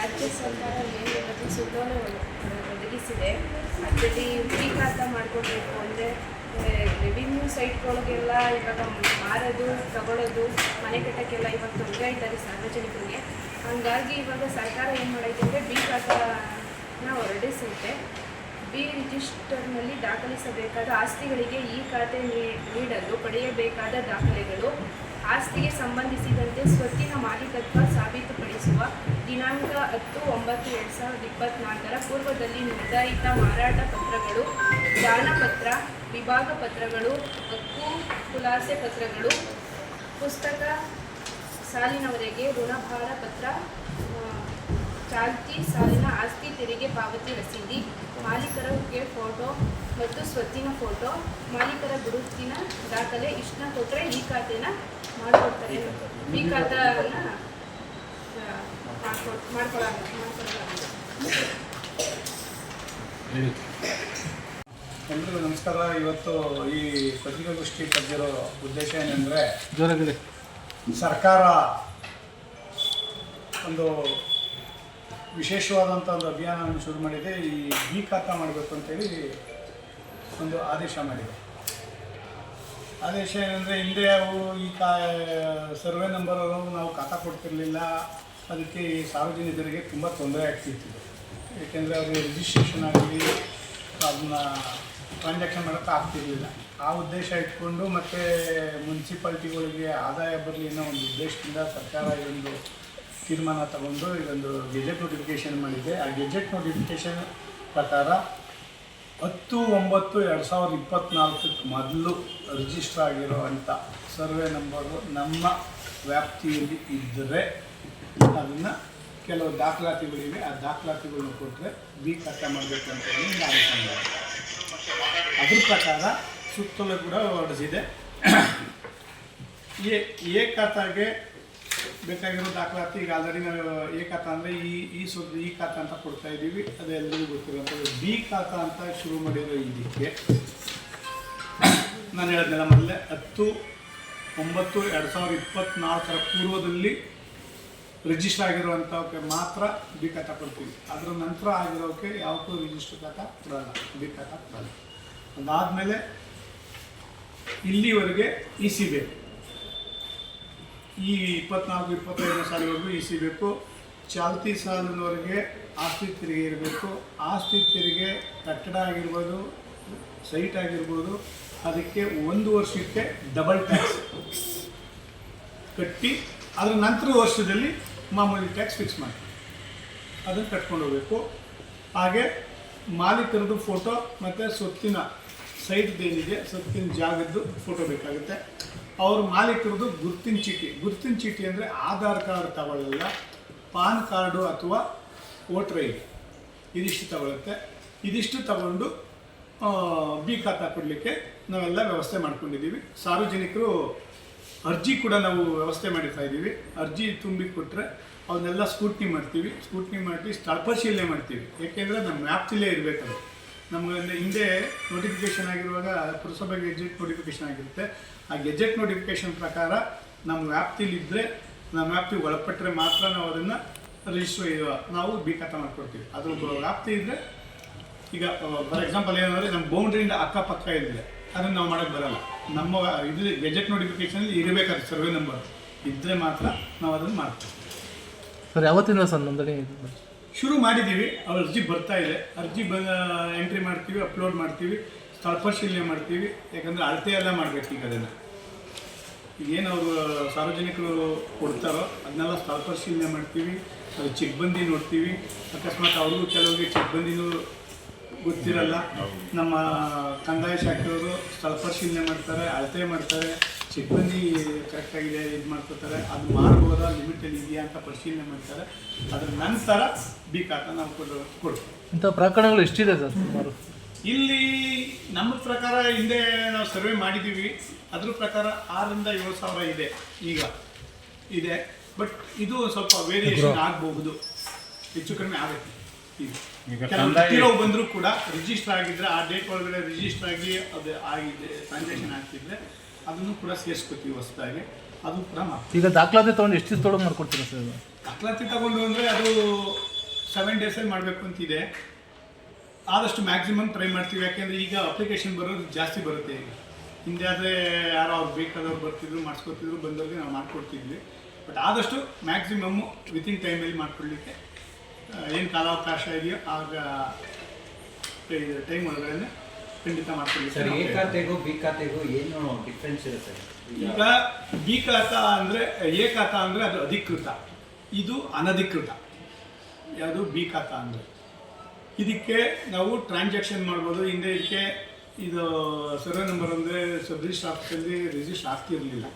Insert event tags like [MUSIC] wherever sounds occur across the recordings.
ರಾಜ್ಯ ಸರ್ಕಾರ ಏನು ಇವತ್ತು ಒಳ- ಒದಗಿಸಿದೆ. ಅದರಲ್ಲಿ ಹುಡುಕಾಟ ಮಾಡಿಕೊಡ್ಬೇಕು ಅಂದರೆ ರೆವಿನ್ಯೂ ಸೈಟ್ಗಳಿಗೆಲ್ಲ ಇವಾಗ ಮಾರೋದು, ತಗೊಳ್ಳೋದು, ಮನೆ ಕಟ್ಟೋಕ್ಕೆಲ್ಲ ಇವಾಗ ತೊಂದರೆ ಇದ್ದಾರೆ ಸಾರ್ವಜನಿಕರಿಗೆ. ಹಾಗಾಗಿ ಇವಾಗ ಸರ್ಕಾರ ಏನು ಮಾಡೈತೆ ಅಂದರೆ ಬಿ ಖಾತಾನ ಹೊರಡಿಸುತ್ತೆ. ಬಿ ರಿಜಿಸ್ಟರ್ನಲ್ಲಿ ದಾಖಲಿಸಬೇಕಾದ ಆಸ್ತಿಗಳಿಗೆ ಈ ಖಾತೆ ನೀಡಲು, ಪಡೆಯಬೇಕಾದ ದಾಖಲೆಗಳು ಆಸ್ತಿಗೆ ಸಂಬಂಧಿಸಿದಂತೆ ಸ್ವತ್ತಿನ ಮಾಲೀಕತ್ವ ಸಾಬೀತುಪಡಿಸುವ ದಿನಾಂಕ ಹತ್ತು ಒಂಬತ್ತು ಎರಡು ಸಾವಿರದ ಇಪ್ಪತ್ತ್ನಾಲ್ಕರ ಪೂರ್ವದಲ್ಲಿ ನಿರ್ಧಾರಿತ ಮಾರಾಟ ಪತ್ರಗಳು ದಾನಪತ್ರ ವಿಭಾಗ ಪತ್ರಗಳು, ಹಕ್ಕು, ಖುಲಾಸೆ ಪತ್ರಗಳು, ಪುಸ್ತಕ ಸಾಲಿನವರೆಗೆ ಋಣಭಾರ ಪತ್ರ ಚಾಲ್ತಿ ಸಾಲಿನ ಆಸ್ತಿ ತೆರಿಗೆ ಪಾವತಿ ರಸೀದಿ ಮಾಲೀಕರಿಗೆ ಫೋಟೋ ಮತ್ತು ಸ್ವತ್ತಿನ ಫೋಟೋ ಮಾಲೀಕರ ಗುರುತಿನ ದಾಖಲೆ ಇಷ್ಟನ್ನ ಕೊಟ್ಟರೆ ಈ ಖಾತೆನ ಮಾಡಿಕೊಡ್ತಾರೆ. ಈ ಖಾತೆನ ಮಾಡ್ಕೊಳ ಎಲ್ರಿಗೂ ನಮಸ್ಕಾರ. ಇವತ್ತು ಈ ಪತ್ರಿಕಾಗೋಷ್ಠಿ ಕರೆದಿರೋ ಉದ್ದೇಶ ಏನೆಂದರೆ ಸರ್ಕಾರ ಒಂದು ವಿಶೇಷವಾದಂಥ ಒಂದು ಅಭಿಯಾನವನ್ನು ಶುರು ಮಾಡಿದೆ. ಈ ಬಿ ಖಾತಾ ಮಾಡಬೇಕು ಅಂತೇಳಿ ಒಂದು ಆದೇಶ ಮಾಡಿದೆ. ಆದೇಶ ಏನಂದರೆ, ಹಿಂದೆ ಅವರು ಈ ಕಾ, ಸರ್ವೆ ನಂಬರ್ ನಾವು ಖಾತಾ ಕೊಡ್ತಿರಲಿಲ್ಲ. ಅದಕ್ಕೆ ಈ ಸಾರ್ವಜನಿಕರಿಗೆ ತುಂಬ ತೊಂದರೆ ಆಗ್ತಿತ್ತು. ಏಕೆಂದರೆ ಅವರಿಗೆ ರಿಜಿಸ್ಟ್ರೇಷನ್ ಆಗಲಿ ಅದನ್ನ ಟ್ರಾನ್ಸಾಕ್ಷನ್ ಮಾಡೋಕ್ಕೆ ಆಗ್ತಿರಲಿಲ್ಲ. ಆ ಉದ್ದೇಶ ಇಟ್ಕೊಂಡು ಮತ್ತು ಮುನ್ಸಿಪಾಲ್ಟಿಗಳಿಗೆ ಆದಾಯ ಬರಲಿ ಅನ್ನೋ ಒಂದು ಉದ್ದೇಶದಿಂದ ಸರ್ಕಾರ ಇದೊಂದು ತೀರ್ಮಾನ ತಗೊಂಡು ಇದೊಂದು ಗೆಜೆಟ್ ನೋಟಿಫಿಕೇಷನ್ ಮಾಡಿದೆ ಆ ಗೆಜೆಟ್ ನೋಟಿಫಿಕೇಶನ್ ಪ್ರಕಾರ ಹತ್ತು ಒಂಬತ್ತು ಎರಡು ಸಾವಿರದ ಇಪ್ಪತ್ತ್ನಾಲ್ಕಕ್ಕೆ ಮೊದಲು ರಿಜಿಸ್ಟರ್ ಆಗಿರೋ ಅಂಥ ಸರ್ವೆ ನಂಬರು ನಮ್ಮ ವ್ಯಾಪ್ತಿಯಲ್ಲಿ ಇದ್ದರೆ ಅದನ್ನು ಕೆಲವು ದಾಖಲಾತಿಗಳಿವೆ. ಆ ದಾಖಲಾತಿಗಳನ್ನ ಕೊಟ್ಟರೆ ಬಿ ಕಟ್ಟ ಮಾಡಬೇಕಂತ ಹೇಳಿ ನಾನು ಅದ್ರ ಪ್ರಕಾರ ಸುತ್ತಲೂ ಕೂಡ ಹೊರಡಿಸಿದೆ. ಏ [COUGHS] ಎ ಖಾತಾಗೆ ಬೇಕಾಗಿರೋ ದಾಖಲಾತಿ ಈಗ ಆಲ್ರೆಡಿ ನಾವು ಎ ಖಾತ ಅಂದರೆ ಈ ಈ ಸುದ್ದಿ, ಈ ಖಾತ ಅಂತ ಕೊಡ್ತಾ ಇದ್ದೀವಿ. ಅದು ಎಲ್ಲರಿಗೂ ಗೊತ್ತಿರೋಂಥದ್ದು ಬಿ ಖಾತ ಅಂತ ಶುರು ಮಾಡಿರೋ ಇದಕ್ಕೆ ನಾನು ಹೇಳಿದ್ನಲ್ಲ ಮೊದಲೇ ಹತ್ತು, ಒಂಬತ್ತು, ಎರಡು ಸಾವಿರದ ಇಪ್ಪತ್ತ್ನಾಲ್ಕರ ಪೂರ್ವದಲ್ಲಿ ರಿಜಿಸ್ಟರ್ ಆಗಿರುವಂಥವಕ್ಕೆ ಮಾತ್ರ ಬಿ ಖಾತ ಕೊಡ್ತೀವಿ. ಅದರ ನಂತರ ಆಗಿರೋಕ್ಕೆ ಯಾವತ್ತೂ ರಿಜಿಸ್ಟರ್ ಖಾತ ಕೊಡಲ್ಲ. ಬಿ ಖಾತ ಕೊಡಲ್ಲ. ಅದಾದಮೇಲೆ ಇಲ್ಲಿವರೆಗೆ ಇ ಸಿ ಬೇಕು. ಈ ಇಪ್ಪತ್ನಾಲ್ಕು, ಇಪ್ಪತ್ತೈದನೇ ಸಾಲವರೆಗೂ ಇ ಬೇಕು ಚಾಲ್ತಿ ಸಾಲದವರೆಗೆ ಆಸ್ತಿ ತೆರಿಗೆ ಇರಬೇಕು. ಆಸ್ತಿ ತೆರಿಗೆ ಕಟ್ಟಡ ಆಗಿರ್ಬೋದು, ಸೈಟ್ ಆಗಿರ್ಬೋದು, ಅದಕ್ಕೆ ಒಂದು ವರ್ಷಕ್ಕೆ ಡಬಲ್ ಟ್ಯಾಕ್ಸ್ ಕಟ್ಟಿ, ಅದರ ನಂತರ ವರ್ಷದಲ್ಲಿ ಮಾಮೂಲಿ ಟ್ಯಾಕ್ಸ್ ಫಿಕ್ಸ್ ಮಾಡಿ. ಅದನ್ನು ಕಟ್ಕೊಂಡು ಹೋಗಬೇಕು. ಹಾಗೆ ಮಾಲೀಕರದ್ದು ಫೋಟೋ ಮತ್ತು ಸೊತ್ತಿನ ಸೈಟ್ದೇನಿದೆ, ಸೊತ್ತಿನ ಜಾಗದ್ದು ಫೋಟೋ ಬೇಕಾಗುತ್ತೆ. ಅವ್ರ ಮಾಲೀಕರದ್ದು ಗುರ್ತಿನ ಚೀಟಿ. ಗುರ್ತಿನ ಚೀಟಿ ಅಂದರೆ ಆಧಾರ್ ಕಾರ್ಡ್ ತಗೊಳ್ಳಲ್ಲ, ಪಾನ್ ಕಾರ್ಡು ಅಥವಾ ವೋಟರ್ ಐ ಡಿ. ಇದಿಷ್ಟು ತಗೊಳುತ್ತೆ. ಇದಿಷ್ಟು ತಗೊಂಡು ಬಿ ಖಾತಾ ಕೊಡಲಿಕ್ಕೆ ನಾವೆಲ್ಲ ವ್ಯವಸ್ಥೆ ಮಾಡ್ಕೊಂಡಿದ್ದೀವಿ. ಸಾರ್ವಜನಿಕರು ಅರ್ಜಿ ಕೂಡ ನಾವು ವ್ಯವಸ್ಥೆ ಮಾಡಿರ್ತಾ ಇದ್ದೀವಿ. ಅರ್ಜಿ ತುಂಬಿ ಕೊಟ್ಟರೆ ಅವನ್ನೆಲ್ಲ ಸ್ಕೂಟ್ನಿ ಮಾಡ್ತೀವಿ. ಸ್ಕೂಟ್ನಿ ಮಾಡಿ ಸ್ಥಳ ಪರಿಶೀಲನೆ ಮಾಡ್ತೀವಿ. ಏಕೆಂದರೆ ನಮ್ಮ ವ್ಯಾಪ್ತಿಲೇ ಇರಬೇಕದು ನಮಗೆ ಹಿಂದೆ ನೋಟಿಫಿಕೇಷನ್ ಆಗಿರುವಾಗ ಪುರಸಭೆ ಗೆಜೆಟ್ ನೋಟಿಫಿಕೇಷನ್ ಆಗಿರುತ್ತೆ. ಆ ಗೆಜೆಟ್ ನೋಟಿಫಿಕೇಷನ್ ಪ್ರಕಾರ ನಮ್ಮ ವ್ಯಾಪ್ತಿಲಿದ್ದರೆ ನಮ್ಮ ವ್ಯಾಪ್ತಿಗೆ ಒಳಪಟ್ಟರೆ ಮಾತ್ರ ನಾವು ಅದನ್ನು ರಿಜಿಸ್ಟ್ರ್ ನಾವು ಬಿ ಖಾತಾ ಮಾಡ್ಕೊಡ್ತೀವಿ ಅದು ವ್ಯಾಪ್ತಿ ಇದ್ದರೆ ಈಗ ಫಾರ್ ಎಕ್ಸಾಂಪಲ್ ಏನಂದರೆ ನಮ್ಮ ಬೌಂಡ್ರಿಯಿಂದ ಅಕ್ಕಪಕ್ಕ ಇದ್ದರೆ ಅದನ್ನು ನಾವು ಮಾಡೋಕ್ಕೆ ಬರಲ್ಲ. ನಮ್ಮ ಇದು ಗೆಜೆಟ್ ನೋಟಿಫಿಕೇಷನಲ್ಲಿ ಇರಬೇಕಾದ್ರೆ ಸರ್ವೆ ನಂಬರ್ ಇದ್ದರೆ ಮಾತ್ರ ನಾವು ಅದನ್ನು ಮಾಡ್ತೀವಿ. ಸರ್ ಯಾವತ್ತಿನ ಸರ್ ನೋಂದಣಿ ಶುರು ಮಾಡಿದ್ದೀವಿ. ಅವ್ರ ಅರ್ಜಿ ಬರ್ತಾ ಇದೆ. ಅರ್ಜಿ ಬ ಎಂಟ್ರಿ ಮಾಡ್ತೀವಿ ಅಪ್ಲೋಡ್ ಮಾಡ್ತೀವಿ. ಸ್ಥಳ ಪರಿಶೀಲನೆ ಮಾಡ್ತೀವಿ. ಯಾಕಂದರೆ ಅಳತೆ ಎಲ್ಲ ಮಾಡಬೇಕು ಈಗ ಅದನ್ನು. ಏನು ಅವರು ಸಾರ್ವಜನಿಕರು ಕೊಡ್ತಾರೋ ಅದನ್ನೆಲ್ಲ ಸ್ಥಳ ಪರಿಶೀಲನೆ ಮಾಡ್ತೀವಿ. ಅದು ಚಿಕ್ಬಂದಿ ನೋಡ್ತೀವಿ. ಅಕಸ್ಮಾತ್ ಅವ್ರಿಗೂ ಕೆಲವರಿಗೆ ಚಿಕ್ಬಂದಿನೂ ಗೊತ್ತಿರಲ್ಲ. ನಮ್ಮ ಕಂದಾಯ ಶಾಖೆಯವರು ಸ್ಥಳ ಪರಿಶೀಲನೆ ಮಾಡ್ತಾರೆ ಅಳತೆ ಮಾಡ್ತಾರೆ. ಚಿಕ್ಬಂದಿ ಕರೆಕ್ಟಾಗಿದೆ ಇದು ಮಾಡ್ಕೋತಾರೆ ಅದು ಮಾಡ್ಬೋದಾ ಲಿಮಿಟೆಡ್ ಇದೆಯಾ ಅಂತ ಪರಿಶೀಲನೆ ಮಾಡ್ತಾರೆ. ಅದ್ರ ನಂತರ ಬಿ ಕಾಟ ನಾವು ಕೊಡ ಕೊಡ್ತೀವಿ ಇಂಥ ಪ್ರಕರಣಗಳು ಎಷ್ಟಿದೆ ಸರ್ ಸುಮಾರು? ಇಲ್ಲಿ ನಮ್ಮ ಪ್ರಕಾರ ಹಿಂದೆ ನಾವು ಸರ್ವೆ ಮಾಡಿದ್ದೀವಿ. ಅದ್ರ ಪ್ರಕಾರ ಆರರಿಂದ ಏಳು ಸಾವಿರ ಇದೆ ಈಗ. ಇದೆ. ಬಟ್ ಇದು ಸ್ವಲ್ಪ ವೇರಿಯೇಷನ್ ಆಗಬಹುದು. ಹೆಚ್ಚು ಕಡಿಮೆ ಆಗುತ್ತೆ. ಈಗ. ಕೆಲವು ಬಂದರೂ ಕೂಡ ರಿಜಿಸ್ಟರ್ ಆಗಿದ್ರೆ ಆ ಡೇಟ್ ಒಳಗಡೆ ರಿಜಿಸ್ಟರ್ ಆಗಿ ಅದು ಆಗಿದೆ ಟ್ರಾನ್ಸಾಕ್ಷನ್ ಆಗ್ತಿದ್ರೆ ಅದನ್ನು ಕೂಡ ಸೇರಿಸ್ಕೊತೀವಿ ಹೊಸದಾಗಿ. ಅದು ಕೂಡ ಮಾಡ್ತೀವಿ. ಈಗ ದಾಖಲಾತಿ ತೊಗೊಂಡು ಎಷ್ಟು ದಿವಸದೊಳಗೆ ಮಾಡ್ಕೊಡ್ತೀರಾ ಸರ್ ಇದು ದಾಖಲಾತಿ ತಗೊಂಡು ಅಂದರೆ ಅದು ಸೆವೆನ್ ಡೇಸಲ್ಲಿ ಮಾಡಬೇಕು ಅಂತಿದೆ ಆದಷ್ಟು ಮ್ಯಾಕ್ಸಿಮಮ್ ಟ್ರೈ ಮಾಡ್ತೀವಿ. ಯಾಕೆಂದರೆ ಈಗ ಅಪ್ಲಿಕೇಶನ್ ಬರೋದು ಜಾಸ್ತಿ ಬರುತ್ತೆ ಈಗ. ಹಿಂದೆ ಆದರೆ ಯಾರೋ ಅವ್ರು ಬೇಕಾದವ್ರು ಬರ್ತಿದ್ರು ಮಾಡಿಸ್ಕೊತಿದ್ರು ಬಂದವ್ರಿಗೆ ನಾವು ಮಾಡಿಕೊಡ್ತಿದ್ವಿ. ಬಟ್ ಆದಷ್ಟು ಮ್ಯಾಕ್ಸಿಮಮ್ಮು ವಿತಿನ್ ಟೈಮಲ್ಲಿ ಮಾಡಿಕೊಡ್ಲಿಕ್ಕೆ ಏನು ಕಾಲಾವಕಾಶ ಇದೆಯೋ ಆಗ ಟೈಮ್ ಒಳಗಡೆ ಖಂಡಿತ ಮಾಡ್ತೀವಿ ಸರ್ ಎ ಖಾತೆಗೂ ಬಿ ಖಾತೆಗೂ ಏನು ಡಿಫ್ರೆನ್ಸ್ ಇರುತ್ತೆ? ಈಗ ಬಿ ಖಾತ ಅಂದರೆ ಎ ಖಾತ ಅಂದರೆ ಅದು ಅಧಿಕೃತ. ಇದು ಅನಧಿಕೃತ. ಯಾವುದು? ಬಿ ಖಾತ ಅಂದರೆ. ಇದಕ್ಕೆ ನಾವು ಟ್ರಾನ್ಸಾಕ್ಷನ್ ಮಾಡ್ಬೋದು. ಹಿಂದೆ ಇದಕ್ಕೆ ಇದು ಸರ್ವೆ ನಂಬರ್ ಅಂದರೆ ಸಬ್ ರಿಜಿಸ್ಟರ್ ಆಫೀಸಲ್ಲಿ ರಿಜಿಸ್ಟರ್ ಆಗ್ತಿರಲಿಲ್ಲ.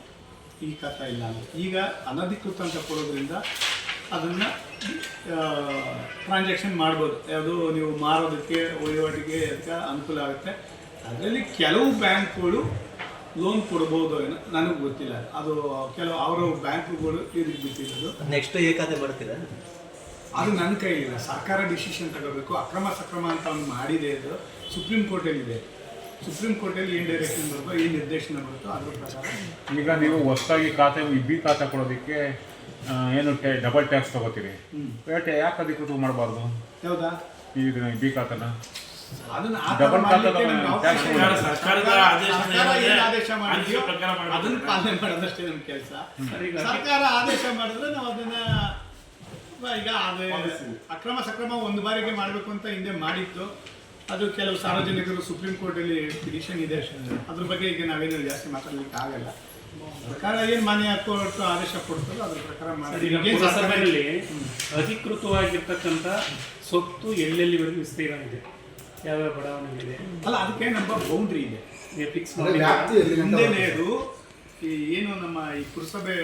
ಈ ಖಾತ ಇಲ್ಲ ಅಂದರೆ. ಈಗ ಅನಧಿಕೃತ ಅಂತ ಕೊಡೋದ್ರಿಂದ ಅದನ್ನು ಟ್ರಾನ್ಸಾಕ್ಷನ್ ಮಾಡ್ಬೋದು. ಯಾವುದು ನೀವು ಮಾರೋದಕ್ಕೆ ವಹಿವಾಟಿಗೆ ಅಂತ ಅನುಕೂಲ ಆಗುತ್ತೆ. ಅದರಲ್ಲಿ ಕೆಲವು ಬ್ಯಾಂಕ್ಗಳು ಲೋನ್ ಕೊಡ್ಬೋದು ಏನೋ ನನಗೆ ಗೊತ್ತಿಲ್ಲ. ಅದು ಕೆಲವು ಅವರ ಬ್ಯಾಂಕ್ಗಳು ಇದಕ್ಕೆ ಬಿಟ್ಟಿರೋದು. ನೆಕ್ಸ್ಟ್ ಏಕಾದೆ ಮಾಡ್ತೀರಾ? ಅದು ನನ್ನ ಕೈಲಿಲ್ಲ. ಸರ್ಕಾರ ಡಿಸಿಷನ್ ತಗೋಬೇಕು. ಅಕ್ರಮ ಸಕ್ರಮ ಅಂತ ಅವ್ನು ಮಾಡಿದೆ ಅದು. ಸುಪ್ರೀಂ ಕೋರ್ಟಲ್ಲಿದೆ ಸುಪ್ರೀಂ ಕೋರ್ಟಲ್ಲಿ ಏನು ಡೈರೆಕ್ಷನ್ ಬರುತ್ತೋ ಏನು ನಿರ್ದೇಶನ ಬರುತ್ತೋ ಅದ್ರ ಪ್ರಕಾರ. ಈಗ ನೀವು ಹೊಸದಾಗಿ ಖಾತೆ ಇಬ್ಬಿ ಖಾತೆ ಕೊಡೋದಕ್ಕೆ ಏನು ಟೆ ಡಬಲ್ ಟ್ಯಾಕ್ಸ್ ತಗೋತೀರಿ? ರೇಟ್ ಯಾಕೆ ಅಧಿಕೃತ ಮಾಡಬಾರ್ದು? ಹೌದಾ ಈಗ ಬಿ ಖಾತೆನ? ಅದನ್ನ ಆ ಥರ Double ಮಾಡ್ಲಿಕ್ಕೆ ನಮ್ಗೆ tax ಅವಕಾಶ ಇಲ್ಲ. ಕೊಡೋದು. ಸರ್ಕಾರದ ಆದೇಶ ಸರ್ಕಾರ ಆದೇಶ ಮಾಡಿದೆಯೋ ಪ್ರಕಾರ ಮಾಡ್ಬೇಕು. ಅದನ್ನ ಪಾಲನೆ ಮಾಡೋದಷ್ಟೇ ನಮ್ಮ ಕೆಲಸ. ಸರ್ಕಾರ ಆದೇಶ ಮಾಡಿದ್ರೆ ನಾವು ಅದನ್ನ ಈಗ ಅದು ಅಕ್ರಮ ಸಕ್ರಮ ಒಂದು ಬಾರಿಗೆ ಮಾಡಬೇಕು ಅಂತ ಹಿಂದೆ ಮಾಡಿತ್ತು ಅದು ಕೆಲವು ಸಾರ್ವಜನಿಕರು ಸುಪ್ರೀಂ ಕೋರ್ಟಲ್ಲಿ ಪಿಟಿಷನ್ ಇದೆ. ಅದ್ರ ಬಗ್ಗೆ ಈಗ ನಾವೇನು ಜಾಸ್ತಿ ಮಾತಾಡ್ಲಿಕ್ಕೆ ಆಗಲ್ಲ. ಸರ್ಕಾರ ಏನು ಮಾನ್ಯ ಕೊಟ್ಟು ಆದೇಶ ಕೊಡ್ತದೋ ಅದ್ರ ಪ್ರಕಾರ ಮಾಡಿ. ಪುರಸಭೆಯಲ್ಲಿ ಅಧಿಕೃತವಾಗಿರ್ತಕ್ಕಂಥ ಸೊತ್ತು ಎಲ್ಲೆಲ್ಲಿವರೆಗೂ ವಿಸ್ತೀರ್ಣ ಇದೆ? ಯಾವ್ಯಾವ ಬಡಾವಣೆಗಳಿದೆ? ಅಲ್ಲ ಅದಕ್ಕೆ ನಮ್ಮ ಬೌಂಡ್ರಿ ಇದೆ. ಫಿಕ್ಸ್ ಮಾಡಿ ಈ ಏನು ನಮ್ಮ ಈ ಪುರಸಭೆ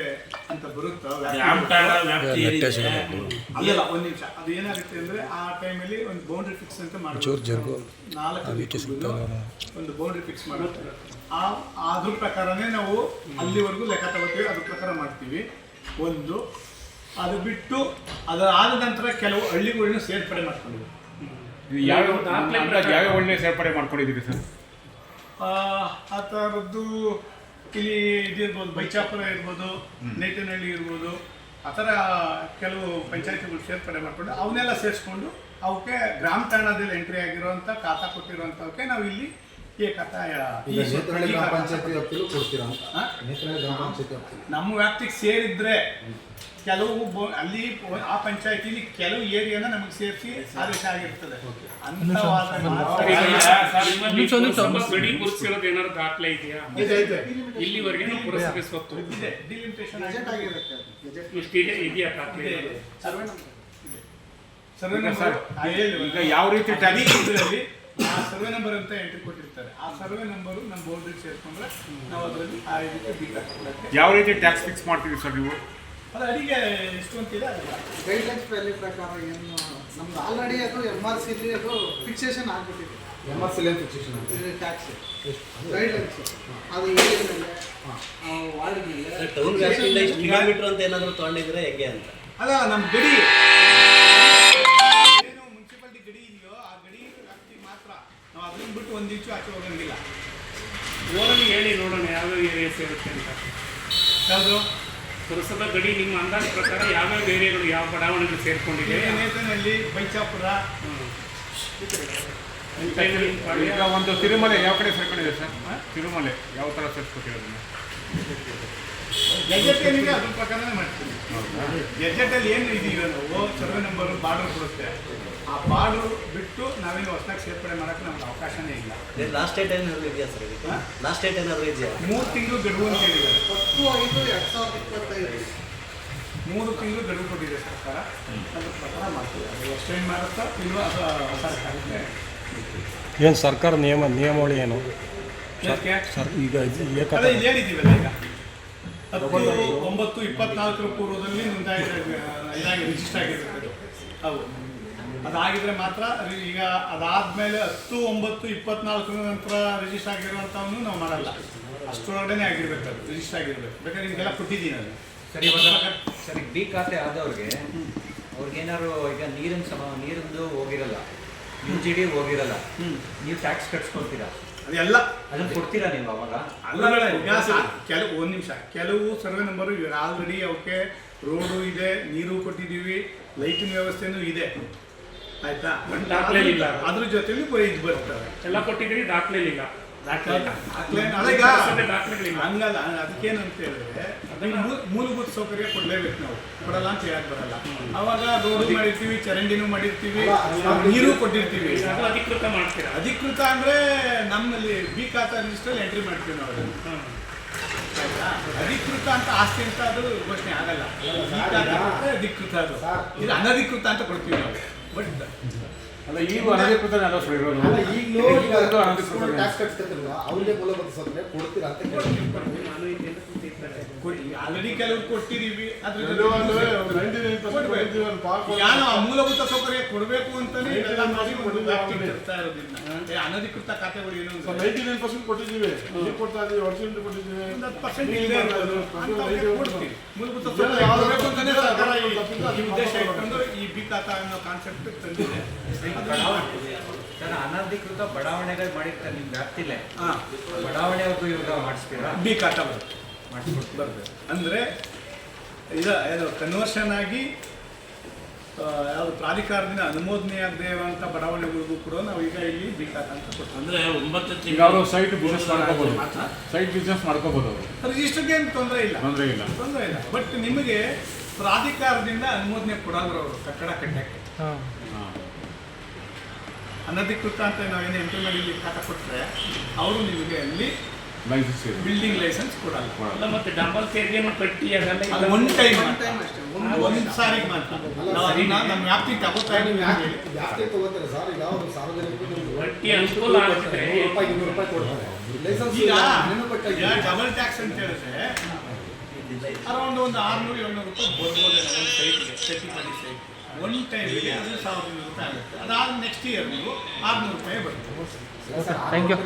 ಅಂತ ಬರುತ್ತೋ ವ್ಯಾಪ್ತಿ ಅಲ್ಲಲ್ಲ ಒಂದ್ ನಿಮಿಷ. ಅದು ಏನಾಗುತ್ತೆ ಅಂದ್ರೆ ಆ ಟೈಮಲ್ಲಿ ಒಂದು ಬೌಂಡ್ರಿ ಫಿಕ್ಸ್ ಅಂತ ಮಾಡ್ತಾರೆ ನಾಲ್ಕು ಒಂದು ಬೌಂಡ್ರಿ ಫಿಕ್ಸ್ ಮಾಡುತ್ತೆ ಆ ಅದ್ರ ಪ್ರಕಾರನೇ ನಾವು ಅಲ್ಲಿವರೆಗೂ ಲೆಕ್ಕ ತಗೋತೀವಿ ಅದ್ರ ಪ್ರಕಾರ ಮಾಡ್ತೀವಿ. ಒಂದು ಅದು ಬಿಟ್ಟು ಅದರ ಆದ ನಂತರ ಕೆಲವು ಹಳ್ಳಿಗಳನ್ನ ಸೇರ್ಪಡೆ ಮಾಡ್ಕೊಂಡಿವಿ ಯಾವ ಯಾವ ಒಳ್ಳೆ ಸೇರ್ಪಡೆ ಮಾಡ್ಕೊಂಡಿದ್ದೀರಿ ಸರ್ ಆ ಆ ಥರದ್ದು ಇಲ್ಲಿ ಇದಿರ್ಬೋದು ಬೈಚಾಪುರ ಇರ್ಬೋದು ನೇತನಹಳ್ಳಿ ಇರ್ಬೋದು ಆ ಥರ ಕೆಲವು ಪಂಚಾಯತಿಗಳು ಸೇರ್ಪಡೆ ಮಾಡಿಕೊಂಡು ಅವನ್ನೆಲ್ಲ ಸೇರಿಸ್ಕೊಂಡು ಅವಕ್ಕೆ ಗ್ರಾಮ ತಾಣದಲ್ಲಿ ಎಂಟ್ರಿ ಆಗಿರುವಂಥ ಖಾತಾ ಕೊಟ್ಟಿರುವಂಥವಕ್ಕೆ ನಾವು ಇಲ್ಲಿ ಈ ಕಥಾಯ ಈ ಈಗ ಗ್ರಾಮ ಪಂಚಾಯತಿ ವ್ಯಾಪ್ತಿಲೂ ಕೊಡ್ತೀರಾ? ಅಂತ ಹಾ? ಗ್ರಾಮ ಪಂಚಾಯತಿ ವ್ಯಾಪ್ತಿ ನಮ್ಮ ವ್ಯಾಪ್ತಿಗೆ ಸೇರಿದ್ರೆ ಕೆಲವು ಬೊ- ಅಲ್ಲಿ ಬೊ- ಆ ಪಂಚಾಯತಿಲಿ ಕೆಲವು ಏರಿಯಾನ ನಮಗೆ ಸೇರಿಸಿ ಆದೇಶ ಆಗಿರ್ತದೆ. ಅಂಥವಾದ ಮಾತ್ರ- ನಿಮಿಷ, ನಿಮಿಷ. ಗುರುತಿಸಿರೋದು ಏನಾದ್ರು ದಾಖಲೆ ಇದೆಯಾ? ಇದೆ, ಇದೆ. ಇಲ್ಲಿವರೆಗೆ ನಾವು ಪುರಸಭೆ ಸ್ವತ್ತು. ಇದೆ. ಡಿಲಿಮಿಟೇಷನ್ ಆಗಿರುತ್ತೆ ಇಷ್ಟಿದೆ ಇದೆಯಾ ದಾಖಲೆ? ಇದೆ, ಇದೆ. Survey number. ಇದೆ. ಸರ್ವೆ ಈಗ ನಂಬರ್ ಯಾವ ರೀತಿ ಟ್ಯಾಕ್ಸ್ ಇದರಲ್ಲಿ ಆ ಸರ್ವೆ ನಂಬರ್ ಅಂತ ಎಂಟ್ರಿ ಕೊಟ್ಟಿರ್ತಾರೆ. ಆ ಸರ್ವೆ ನಂಬರು ನಮ್ಮ ಬೋರ್ಡ್ ಸೇರ್ಕೊಂಡ್ರೆ ನಾವು ಅದರಲ್ಲಿ ಆ ಇದಕ್ಕೆ ಬಿಲ್ ಹಾಕೊಡಕ್ಕೆ ಯಾವ ರೀತಿ ಟ್ಯಾಕ್ಸ್ ಫಿಕ್ಸ್ ಮಾಡ್ತೀವಿ ಸರ್ ನೀವು? ಅದು ಅಡಿಗೆ ಎಷ್ಟು ಅಂತಿದೆ ಅದಲ್ಲ ಗೈಡ್ಲೈನ್ಸ್ ವ್ಯಾಲ್ಯೂ ಪ್ರಕಾರ ಏನು ನಮ್ದು ಆಲ್ರೆಡಿ ಅದು ಎಂ ಆರ್ ಸಿ ಅದು ಫಿಕ್ಸೇಷನ್ ಆಗ್ಬಿಟ್ಟಿದೆ. ಎಂ ಆರ್ ಸಿಲೆನ್ ಫಿಕ್ಸೇಷನ್ ಅಂತ ಟ್ಯಾಕ್ಸ್ ಗೈಡ್ಲೈನ್ಸ್ ಅದು ಏರಿಯ ಮೇಲೆ ವಾರ್ಡ್ ಮೇಲೆ ಟೌನ್ ವ್ಯಾಪ್ತಿಯಿಂದ ಇಷ್ಟು ಕಿಲೋಮೀಟರ್ ಅಂತ ಏನಾದರೂ ತೊಗೊಂಡಿದ್ರೆ ಹೆಂಗೆ ಅಂತ? ಅಲ್ಲ ನಮ್ಮ ಗಡಿ. ಬಿಟ್ಟು ಒಂದು ಇಂಚು ಆಚೆ ಹೋಗಂಗಿಲ್ಲ. ಓರಲ್ಲಿ ಹೇಳಿ ನೋಡೋಣ ಯಾವ್ಯಾವ ಏರಿಯಾ ಸೇರುತ್ತೆ ಅಂತ. ಯಾವುದು? ಪುರಸಭಾ ಗಡಿ ನಿಮ್ಮ ಅಂದಾಜು ಪ್ರಕಾರ ಯಾವ್ಯಾವ ಏರಿಯಾಗಳು ಯಾವ ಬಡಾವಣೆಗಳು ಸೇರ್ಕೊಂಡಿದೆ? ನೇತನಲ್ಲಿ ಬೈಚಾಪುರ. ಈಗ ಒಂದು ತಿರುಮಲೆ ಯಾವ ಕಡೆ ಸೇರ್ಕೊಂಡಿದೆ ಸರ್? ತಿರುಮಲೆ ಯಾವ ಥರ ಸೇರ್ಸ್ಕೊತೀರೋದನ್ನ ಗೆಜೆಟ್ ಏನಿದೆ ಅದ್ರ ಪ್ರಕಾರನೇ ಮಾಡ್ತೀವಿ. ಗೆಜೆಟಲ್ಲಿ ಏನು ಇದೀವಿ ನಾವು ಸರ್ವೆ ನಂಬರ್ ಬಾರ್ಡರ್ ಕೊಡುತ್ತೆ. ಆ ಪಾಡು ಬಿಟ್ಟು ನಾವೇನು ಹೊಸದಾಗಿ ಸೇರ್ಪಡೆ ಮಾಡೋಕೆ ನಮ್ಗೆ ಅವಕಾಶನೇ ಇಲ್ಲ. ಲಾಸ್ಟ್ ಡೇಟ್ ಏನಾದರೂ ಇದೆಯಾ ಸರ್ ಇದಕ್ಕೆ? ಲಾಸ್ಟ್ ಡೇಟ್ ಏನಾದರೂ ಇದೆಯಾ? ಮೂರು ತಿಂಗಳು ಗಡುವು ಅಂತ ಹೇಳಿದ್ದಾರೆ. ಹತ್ತು ಐದು ಎರಡು ಸಾವಿರದ ಇಪ್ಪತ್ತೈದು. ಮೂರು ತಿಂಗಳು ಗಡುವು ಕೊಟ್ಟಿದೆ ಸರ್ಕಾರ. ಅದ್ರ ಪ್ರಕಾರ ಮಾಡ್ತೀವಿ. ಅದು ಎಕ್ಸ್ಟೆಂಡ್ ಮಾಡುತ್ತಾ ಇಲ್ವಾ ಅದು ಸರ್ಕಾರಕ್ಕೆ ಏನು ಸರ್ಕಾರ ನಿಯಮ ನಿಯಮಾವಳಿ ಏನು? ಯಾಕೆ? ಸರ್ ಈಗ ಇದು ಅದೇ ಇದು ಹೇಳಿದ್ದೀವಲ್ಲ ಈಗ? ಹತ್ತು ಒಂಬತ್ತು ಇಪ್ಪತ್ನಾಲ್ಕರ ಪೂರ್ವದಲ್ಲಿ ನೋಂದಾಯಿ ಇದಾಗಿ ರಿಜಿಸ್ಟರ್ ಆಗಿರ್ತದೆ ಅವು ಅದಾಗಿದ್ರೆ ಮಾತ್ರ ಈಗ ಅದಾದ್ಮೇಲೆ ಹತ್ತು ಒಂಬತ್ತು ಇಪ್ಪತ್ನಾಲ್ಕರ ನಂತರ ರಿಜಿಸ್ಟರ್ ಆಗಿರುವಂಥವನ್ನು ನಾವು ಮಾಡಲ್ಲ. ಅಷ್ಟರೊಳಗಡೆ ಆಗಿರ್ಬೇಕು ಅದು ರಿಜಿಸ್ಟರ್ ಆಗಿರ್ಬೇಕು. ಬೇಕಾದ್ರೆ ನಿಮಗೆಲ್ಲ ಕೊಟ್ಟಿದ್ದೀನಿ ಅದು. ಸರಿ ಸರಿ ಬಿ ಖಾತೆ ಆದವ್ರಿಗೆ ಅವ್ರಿಗೇನಾದ್ರು ಈಗ ನೀರಿನ ಸಮ ನೀರಿಂದು ಹೋಗಿರಲ್ಲ ಯು ಜಿ ಡಿ ಹೋಗಿರಲ್ಲ ನೀವು ಟ್ಯಾಕ್ಸ್ ಕಟ್ಸ್ಕೊಳ್ತೀರಾ? ಅದೆಲ್ಲ ಅದನ್ನ ಕೊಡ್ತೀರಾ ನೀವು ಅವಾಗ? ಅಲ್ಲ ಕೆಲವು ಒಂದು ನಿಮಿಷ. ಕೆಲವು ಸರ್ವೆ ನಂಬರು ಆಲ್ರೆಡಿ ಅವಕ್ಕೆ ರೋಡು ಇದೆ ನೀರು ಕೊಟ್ಟಿದ್ದೀವಿ ಲೈಟಿನ ವ್ಯವಸ್ಥೆನೂ ಇದೆ. ಆಯ್ತಾ? ದಾಖಲೆ ಇಲ್ಲ. ಅದ್ರ ಜೊತೆಲಿ ಇದು ಬರ್ತಾರೆ ಎಲ್ಲ ಕೊಟ್ಟಿದ್ದೀರಿ ದಾಖಲೆ ಇಲ್ಲ. ದಾಖಲೆ ಅದೀಗ ದಾಖಲೆಗಳಿಲ್ಲ ಹಂಗಲ್ಲ ಅದಕ್ಕೇನಂತ ಹೇಳಿದ್ರೆ ಮೂಲಭೂತ ಸೌಕರ್ಯ ಕೊಡ್ಲೇಬೇಕು ನಾವು. ಕೊಡಲ್ಲ ಅಂತ ಹೇಳಕ್ ಬರಲ್ಲ. ಅವಾಗ ರೋಡು ಮಾಡಿರ್ತೀವಿ ಚರಂಡಿನೂ ಮಾಡಿರ್ತೀವಿ ನೀರು ಕೊಟ್ಟಿರ್ತೀವಿ. ಅದು ಅಧಿಕೃತ ಮಾಡ್ತೀರಾ? ಅಧಿಕೃತ ಅಂದ್ರೆ ನಮ್ಮಲ್ಲಿ ಬಿ ಖಾತಾ ರಿಜಿಸ್ಟ್ರಲ್ಲಿ ಎಂಟ್ರಿ ಮಾಡ್ತೀವಿ ನಾವು ಅದನ್ನು. ಆಯ್ತಾ? ಅಧಿಕೃತ ಅಂತ ಆಸ್ತಿ ಅಂತ ಅದು ಘೋಷಣೆ ಆಗಲ್ಲ. ಅಧಿಕೃತ ಅದು. ಇದು ಅನಧಿಕೃತ ಅಂತ ಕೊಡ್ತೀವಿ ನಾವು. ಬಟ್ ಅಲ್ಲ ಈಗ ಅನಧಿಕೃತನೇ ಅಲ್ಲ ಸರ್ ಇರೋದು? ಅಲ್ಲ ಈಗಲೂ ಈಗ ಟ್ಯಾಕ್ಸ್ ಕಟ್ಸ್ಕೊತಿರಲ್ಲ ಅವ್ರಿಗೆ ಮೂಲಭೂತ ಸೌಕರ್ಯ ಕೊಡ್ತೀರಾ ಅಂತ ಕೇಳ್ತೀನಿ. ಆಲ್ರೆಡಿ ಕೆಲವ್ರು ಕೊಟ್ಟಿದೀವಿ ಅದ್ರ ಆ ಮೂಲಭೂತ ಸೌಕರ್ಯ ಕೊಡಬೇಕು ಅಂತಾನೆ ಇದೆಲ್ಲ ಮಾಡಿ ಒಂದು ಏ, ಅನಧಿಕೃತ ಖಾತೆಗಳು ಏನು ಅಂತ ನೈಂಟಿ ನೈನ್ ಪರ್ಸೆಂಟ್ ಕೊಟ್ಟಿದ್ದೀವಿ. ಈಗ ಕೊಡ್ತಾ ಇದೀವಿ ವರ್ಷದಿಂದ ಕೊಟ್ಟಿದ್ದೀವಿ. ಒಂದು ಹತ್ತು ಪರ್ಸೆಂಟ್ ಇಲ್ಲದೆ ಕೊಡ್ತೀವಿ. ಮೂಲಭೂತ ಸೌಕರ್ಯ ಕೊಡಬೇಕು ಅಂತಾನೆ ಸರ್ಕಾರ ಈ- ಉದ್ದೇಶ ಇಟ್ಕೊಂಡು ಈ ಬಿ ಖಾತಾ ಅನ್ನೋ ಕಾನ್ಸೆಪ್ಟ್ ತಂದಿದೆ. ಸರ್ ಅನಧಿಕೃತ ಬಡಾವಣೆಗಳು ಮಾಡಿರ್ತಾರೆ ನಿಮ್ಗೆ ಆಗ್ತಿಲ್ಲ ಬಡಾವಣೆ ಇವಾಗ ಮಾಡಿಸ್ತೀರಾ? ಬಿ ಖಾತಾ ಬರುತ್ತೆ ಮಾಡಿಸ್ಕೊಡ್ತೀರಾ ಬರ್ತದೆ ಅಂದರೆ ಇದು ಇದು ಕನ್ವರ್ಷನ್ ಆಗಿ ಯಾವುದು ಪ್ರಾಧಿಕಾರದಿಂದ ಅನುಮೋದನೆಯಾಗದೆ ಇರುವಂಥ ಬಡಾವಣೆಗಳಿಗೂ ಕೂಡ ನಾವು ಈಗ ಇಲ್ಲಿ ಬೇಕಾದಂತ ಅಂತ ಕೊಡ್ತೀವಿ. ಅಂದ್ರೆ ಒಂಬತ್ತು ಈಗ ಅವರು ಸೈಟ್ ಬಿಸ್ನೆಸ್ ಮಾಡ್ಕೋಬೋದು. ಸೈಟ್ ಬಿಸ್ನೆಸ್ ಮಾಡ್ಕೋಬೋದು ಅವರು. ರಿಜಿಸ್ಟರ್ಗೆ ಏನು ತೊಂದರೆ ಇಲ್ಲ. ತೊಂದರೆ ಇಲ್ಲ. ತೊಂದರೆ ಇಲ್ಲ. ಬಟ್ ನಿಮಗೆ ಪ್ರಾಧಿಕಾರದಿಂದ ಅನುಮೋದನೆ ಕೊಡೋದ್ರ ಅವರು ಕಟ್ಟಡ ಕಟ್ಟಕ್ಕೆ. ಹಾಂ. ಹಾಂ ಅನಧಿಕೃತ ಅಂತ ನಾವೇನು ಎಂಟ್ರಿ ಮಾಡಿ ಇಲ್ಲಿ ಖಾತಾ ಕೊಟ್ಟರೆ ಅವರು ನಿಮಗೆ ಅಲ್ಲಿ ಲೈಸೆನ್ಸ್ ಇದೆ ಬಿಲ್ಡಿಂಗ್ ಲೈಸೆನ್ಸ್ ಕೊಡಲ್ಲ. ಅಲ್ಲ ಮತ್ತೆ ಡಬಲ್ ತೆರಿಗೆನು ಕಟ್ಟಿ ಅದೆಲ್ಲ ಅದು. One time. ಒಂದು ಒಂದು ಸಾರಿಗೆ ಮಾತ್ರ. ನಾವು ಅದನ್ನ ನಮ್ಮ ವ್ಯಾಪ್ತಿ ತಗೋತಾ ಇದೀವಿ ತಗೋತಾರೆ ಸರ್. ಈಗ ಸಾರ್ವಜನಿಕರು ಅನುಕೂಲ ಆಗಿದ್ರೆ ರೂಪಾಯಿ ಇನ್ನೂರು ರೂಪಾಯಿ ಕೊಡ್ತಾರೆ. ಲೈಸೆನ್ಸ್ ಈಗ ಈಗ ಡಬಲ್ ಟ್ಯಾಕ್ಸ್ ಅಂತ ಹೇಳಿದ್ರೆ ಅರೌಂಡ್ ಒಂದು ಆರ್ನೂರು ಏಳ್ನೂರು ರೂಪಾಯಿ ಬರ್ಬೋದು ಒಂದು ಸೈಟ್ಗೆ ಸೆಟ್ಟಿಪಡಿ ಸೈಟ್ ಒನ್ ಟೈಮಿಗೆ ಅದು ಸಾವಿರದ ರೂಪಾಯಿ ಆಗುತ್ತೆ. ಅದಾದ ನೆಕ್ಸ್ಟ್ ಇಯರ್ ನೀವು ಆರ್ನೂರು ರೂಪಾಯಿ ಬರುತ್ತೆ Thank ಯು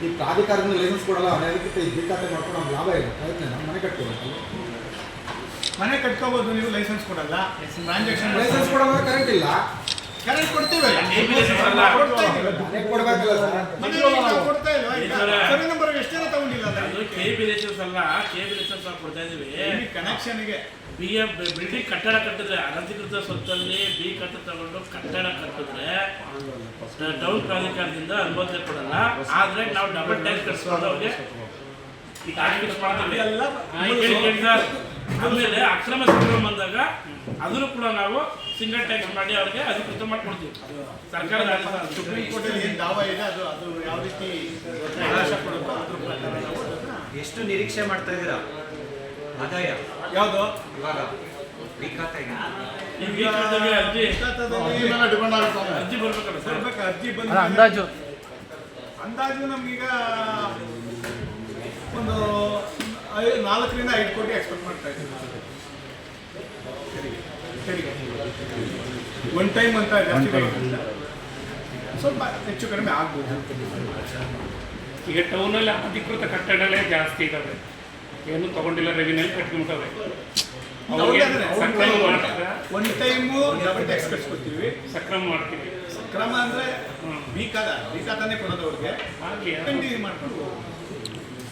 ಈ ಪ್ರಾಧಿಕಾರದಿಂದ ಲೈಸೆನ್ಸ್ ಕೊಡಲ್ಲ. ಅನಧಿಕೃತ ಈ ಮಾಡ್ಕೊಂಡು ನಮ್ಗೆ ಲಾಭ ಇದೆ ಪ್ರಯತ್ನ ನಮ್ಮ ಮನೆ ಕಟ್ಕೋಬೇಕು ಮನೆ ಕಟ್ಕೋಬೋದು ನೀವು ಲೈಸೆನ್ಸ್ ಕೊಡಲ್ಲ ಟ್ರಾನ್ಸಾಕ್ಷನ್ ಲೈಸೆನ್ಸ್ ಕೊಡೋದ್ರೆ ಕರೆಂಟ್ ಇಲ್ಲ ಕರೆಂಟ್ ಕೊಡ್ತೀವಿ. ಮನೆ ಕೊಡಬೇಕಲ್ಲ ಸರ್ ಕೊಡ್ತಾ ಇಲ್ವಾ ನಂಬರ್ ತಗೊಂಡಿಲ್ಲ ಕೆ ಬಿ ಲೈಸೆನ್ಸ್ ಅಲ್ಲ. ಕೆ ಬಿ ಲೈಸೆನ್ಸ್ ಕೊಡ್ತಾ ಇದೀವಿ ಕನೆಕ್ಷನ್ಗೆ ಬಿ ಎ ಬಿಲ್ಡಿಂಗ್ ಕಟ್ಟಡ ಕಟ್ಟಿದ್ರೆ ಅನಧಿಕೃತ ಸ್ವತ್ತಲ್ಲಿ ಬಿ ಕಟ್ಟ ತಗೊಂಡು ಕಟ್ಟಡ ಕಟ್ಟಿದ್ರೆ ಟೌನ್ ಪ್ರಾಧಿಕಾರದಿಂದ ಅನುಮೋದನೆ ಕೊಡಲ್ಲ. ಆದ್ರೆ ನಾವು ಡಬಲ್ ಟ್ಯಾಕ್ಸ್ ಕಟ್ಸ್ಕೊಂಡು ಅವ್ರಿಗೆ. ಆಮೇಲೆ ಅಕ್ರಮ ಸಂಗ್ರಹ ಬಂದಾಗ ಅದನ್ನು ಕೂಡ ನಾವು ಸಿಂಗಲ್ ಟ್ಯಾಕ್ಸ್ ಮಾಡಿ ಅವ್ರಿಗೆ ಅಧಿಕೃತ ಮಾಡ್ಕೊಡ್ತೀವಿ. ಸರ್ಕಾರದ ಸುಪ್ರೀಂ ಕೋರ್ಟಲ್ಲಿ ಏನು ದಾವ ಇದೆ ಅದು ಅದು ಯಾವ ರೀತಿ ಅವಕಾಶ ಕೊಡುತ್ತೋ ಅದ್ರ ಪ್ರಕಾರ ನಾವು ಎಷ್ಟು ನಿರೀಕ್ಷೆ ಮಾಡ್ತಾ ಇದ್ದೀರಾ? ಆದಾಯ ಯಾವುದು? ಇವಾಗ ಈ ಖಾತೆಗೆ. ಅರ್ಜಿ. ಬರ್ಬೇಕಲ್ಲ ಸರ್? ಬರ್ಬೇಕು ಅರ್ಜಿ ಬಂದ ಅಂದಾಜು. ಅಂದಾಜು ನಮ್ಗೀಗ ಒಂದು ಐ- ನಾಲ್ಕರಿಂದ ಐದು ಕೋಟಿ ಎಕ್ಸ್ಪೆಕ್ಟ್ ಮಾಡ್ತಾ ಇದ್ದೀವಿ. ಸರಿ ಒನ್ ಟೈಮ್ ಅಂತ ಸ್ವಲ್ಪ ಹೆಚ್ಚು ಕಡಿಮೆ ಆಗ್ಬೋದು. ಈಗ ಟೌನಲ್ಲಿ ಅಧಿಕೃತ ಕಟ್ಟಡಗಳೇ ಜಾಸ್ತಿ ಇದಾವೆ. ಏನು ತಗೊಂಡಿಲ್ಲ ರೆವಿನ್ಯೂ ಕಟ್ಕೊಂಡ್ಬಿಟ್ಟವೆ ಅವ್ರಿಗೆ ಸಕ್ರಮ ಮಾಡ್ತಾರೆ. ಒನ್ ಟೈಮು ಡಬಲ್ ಟ್ಯಾಕ್ಸ್ ಕಟ್ಸ್ಕೊತೀವಿ ಸಕ್ರಮ ಮಾಡ್ತೀವಿ. ಸಕ್ರಮ ಅಂದ್ರೆ ಬೀಕಾದ ಬೀಕಾತಾನೆ ಕೊಡೋದು ಅವ್ರಿಗೆ. ಕಂಟಿನ್ಯೂ ಮಾಡ್ಕೊಂಡು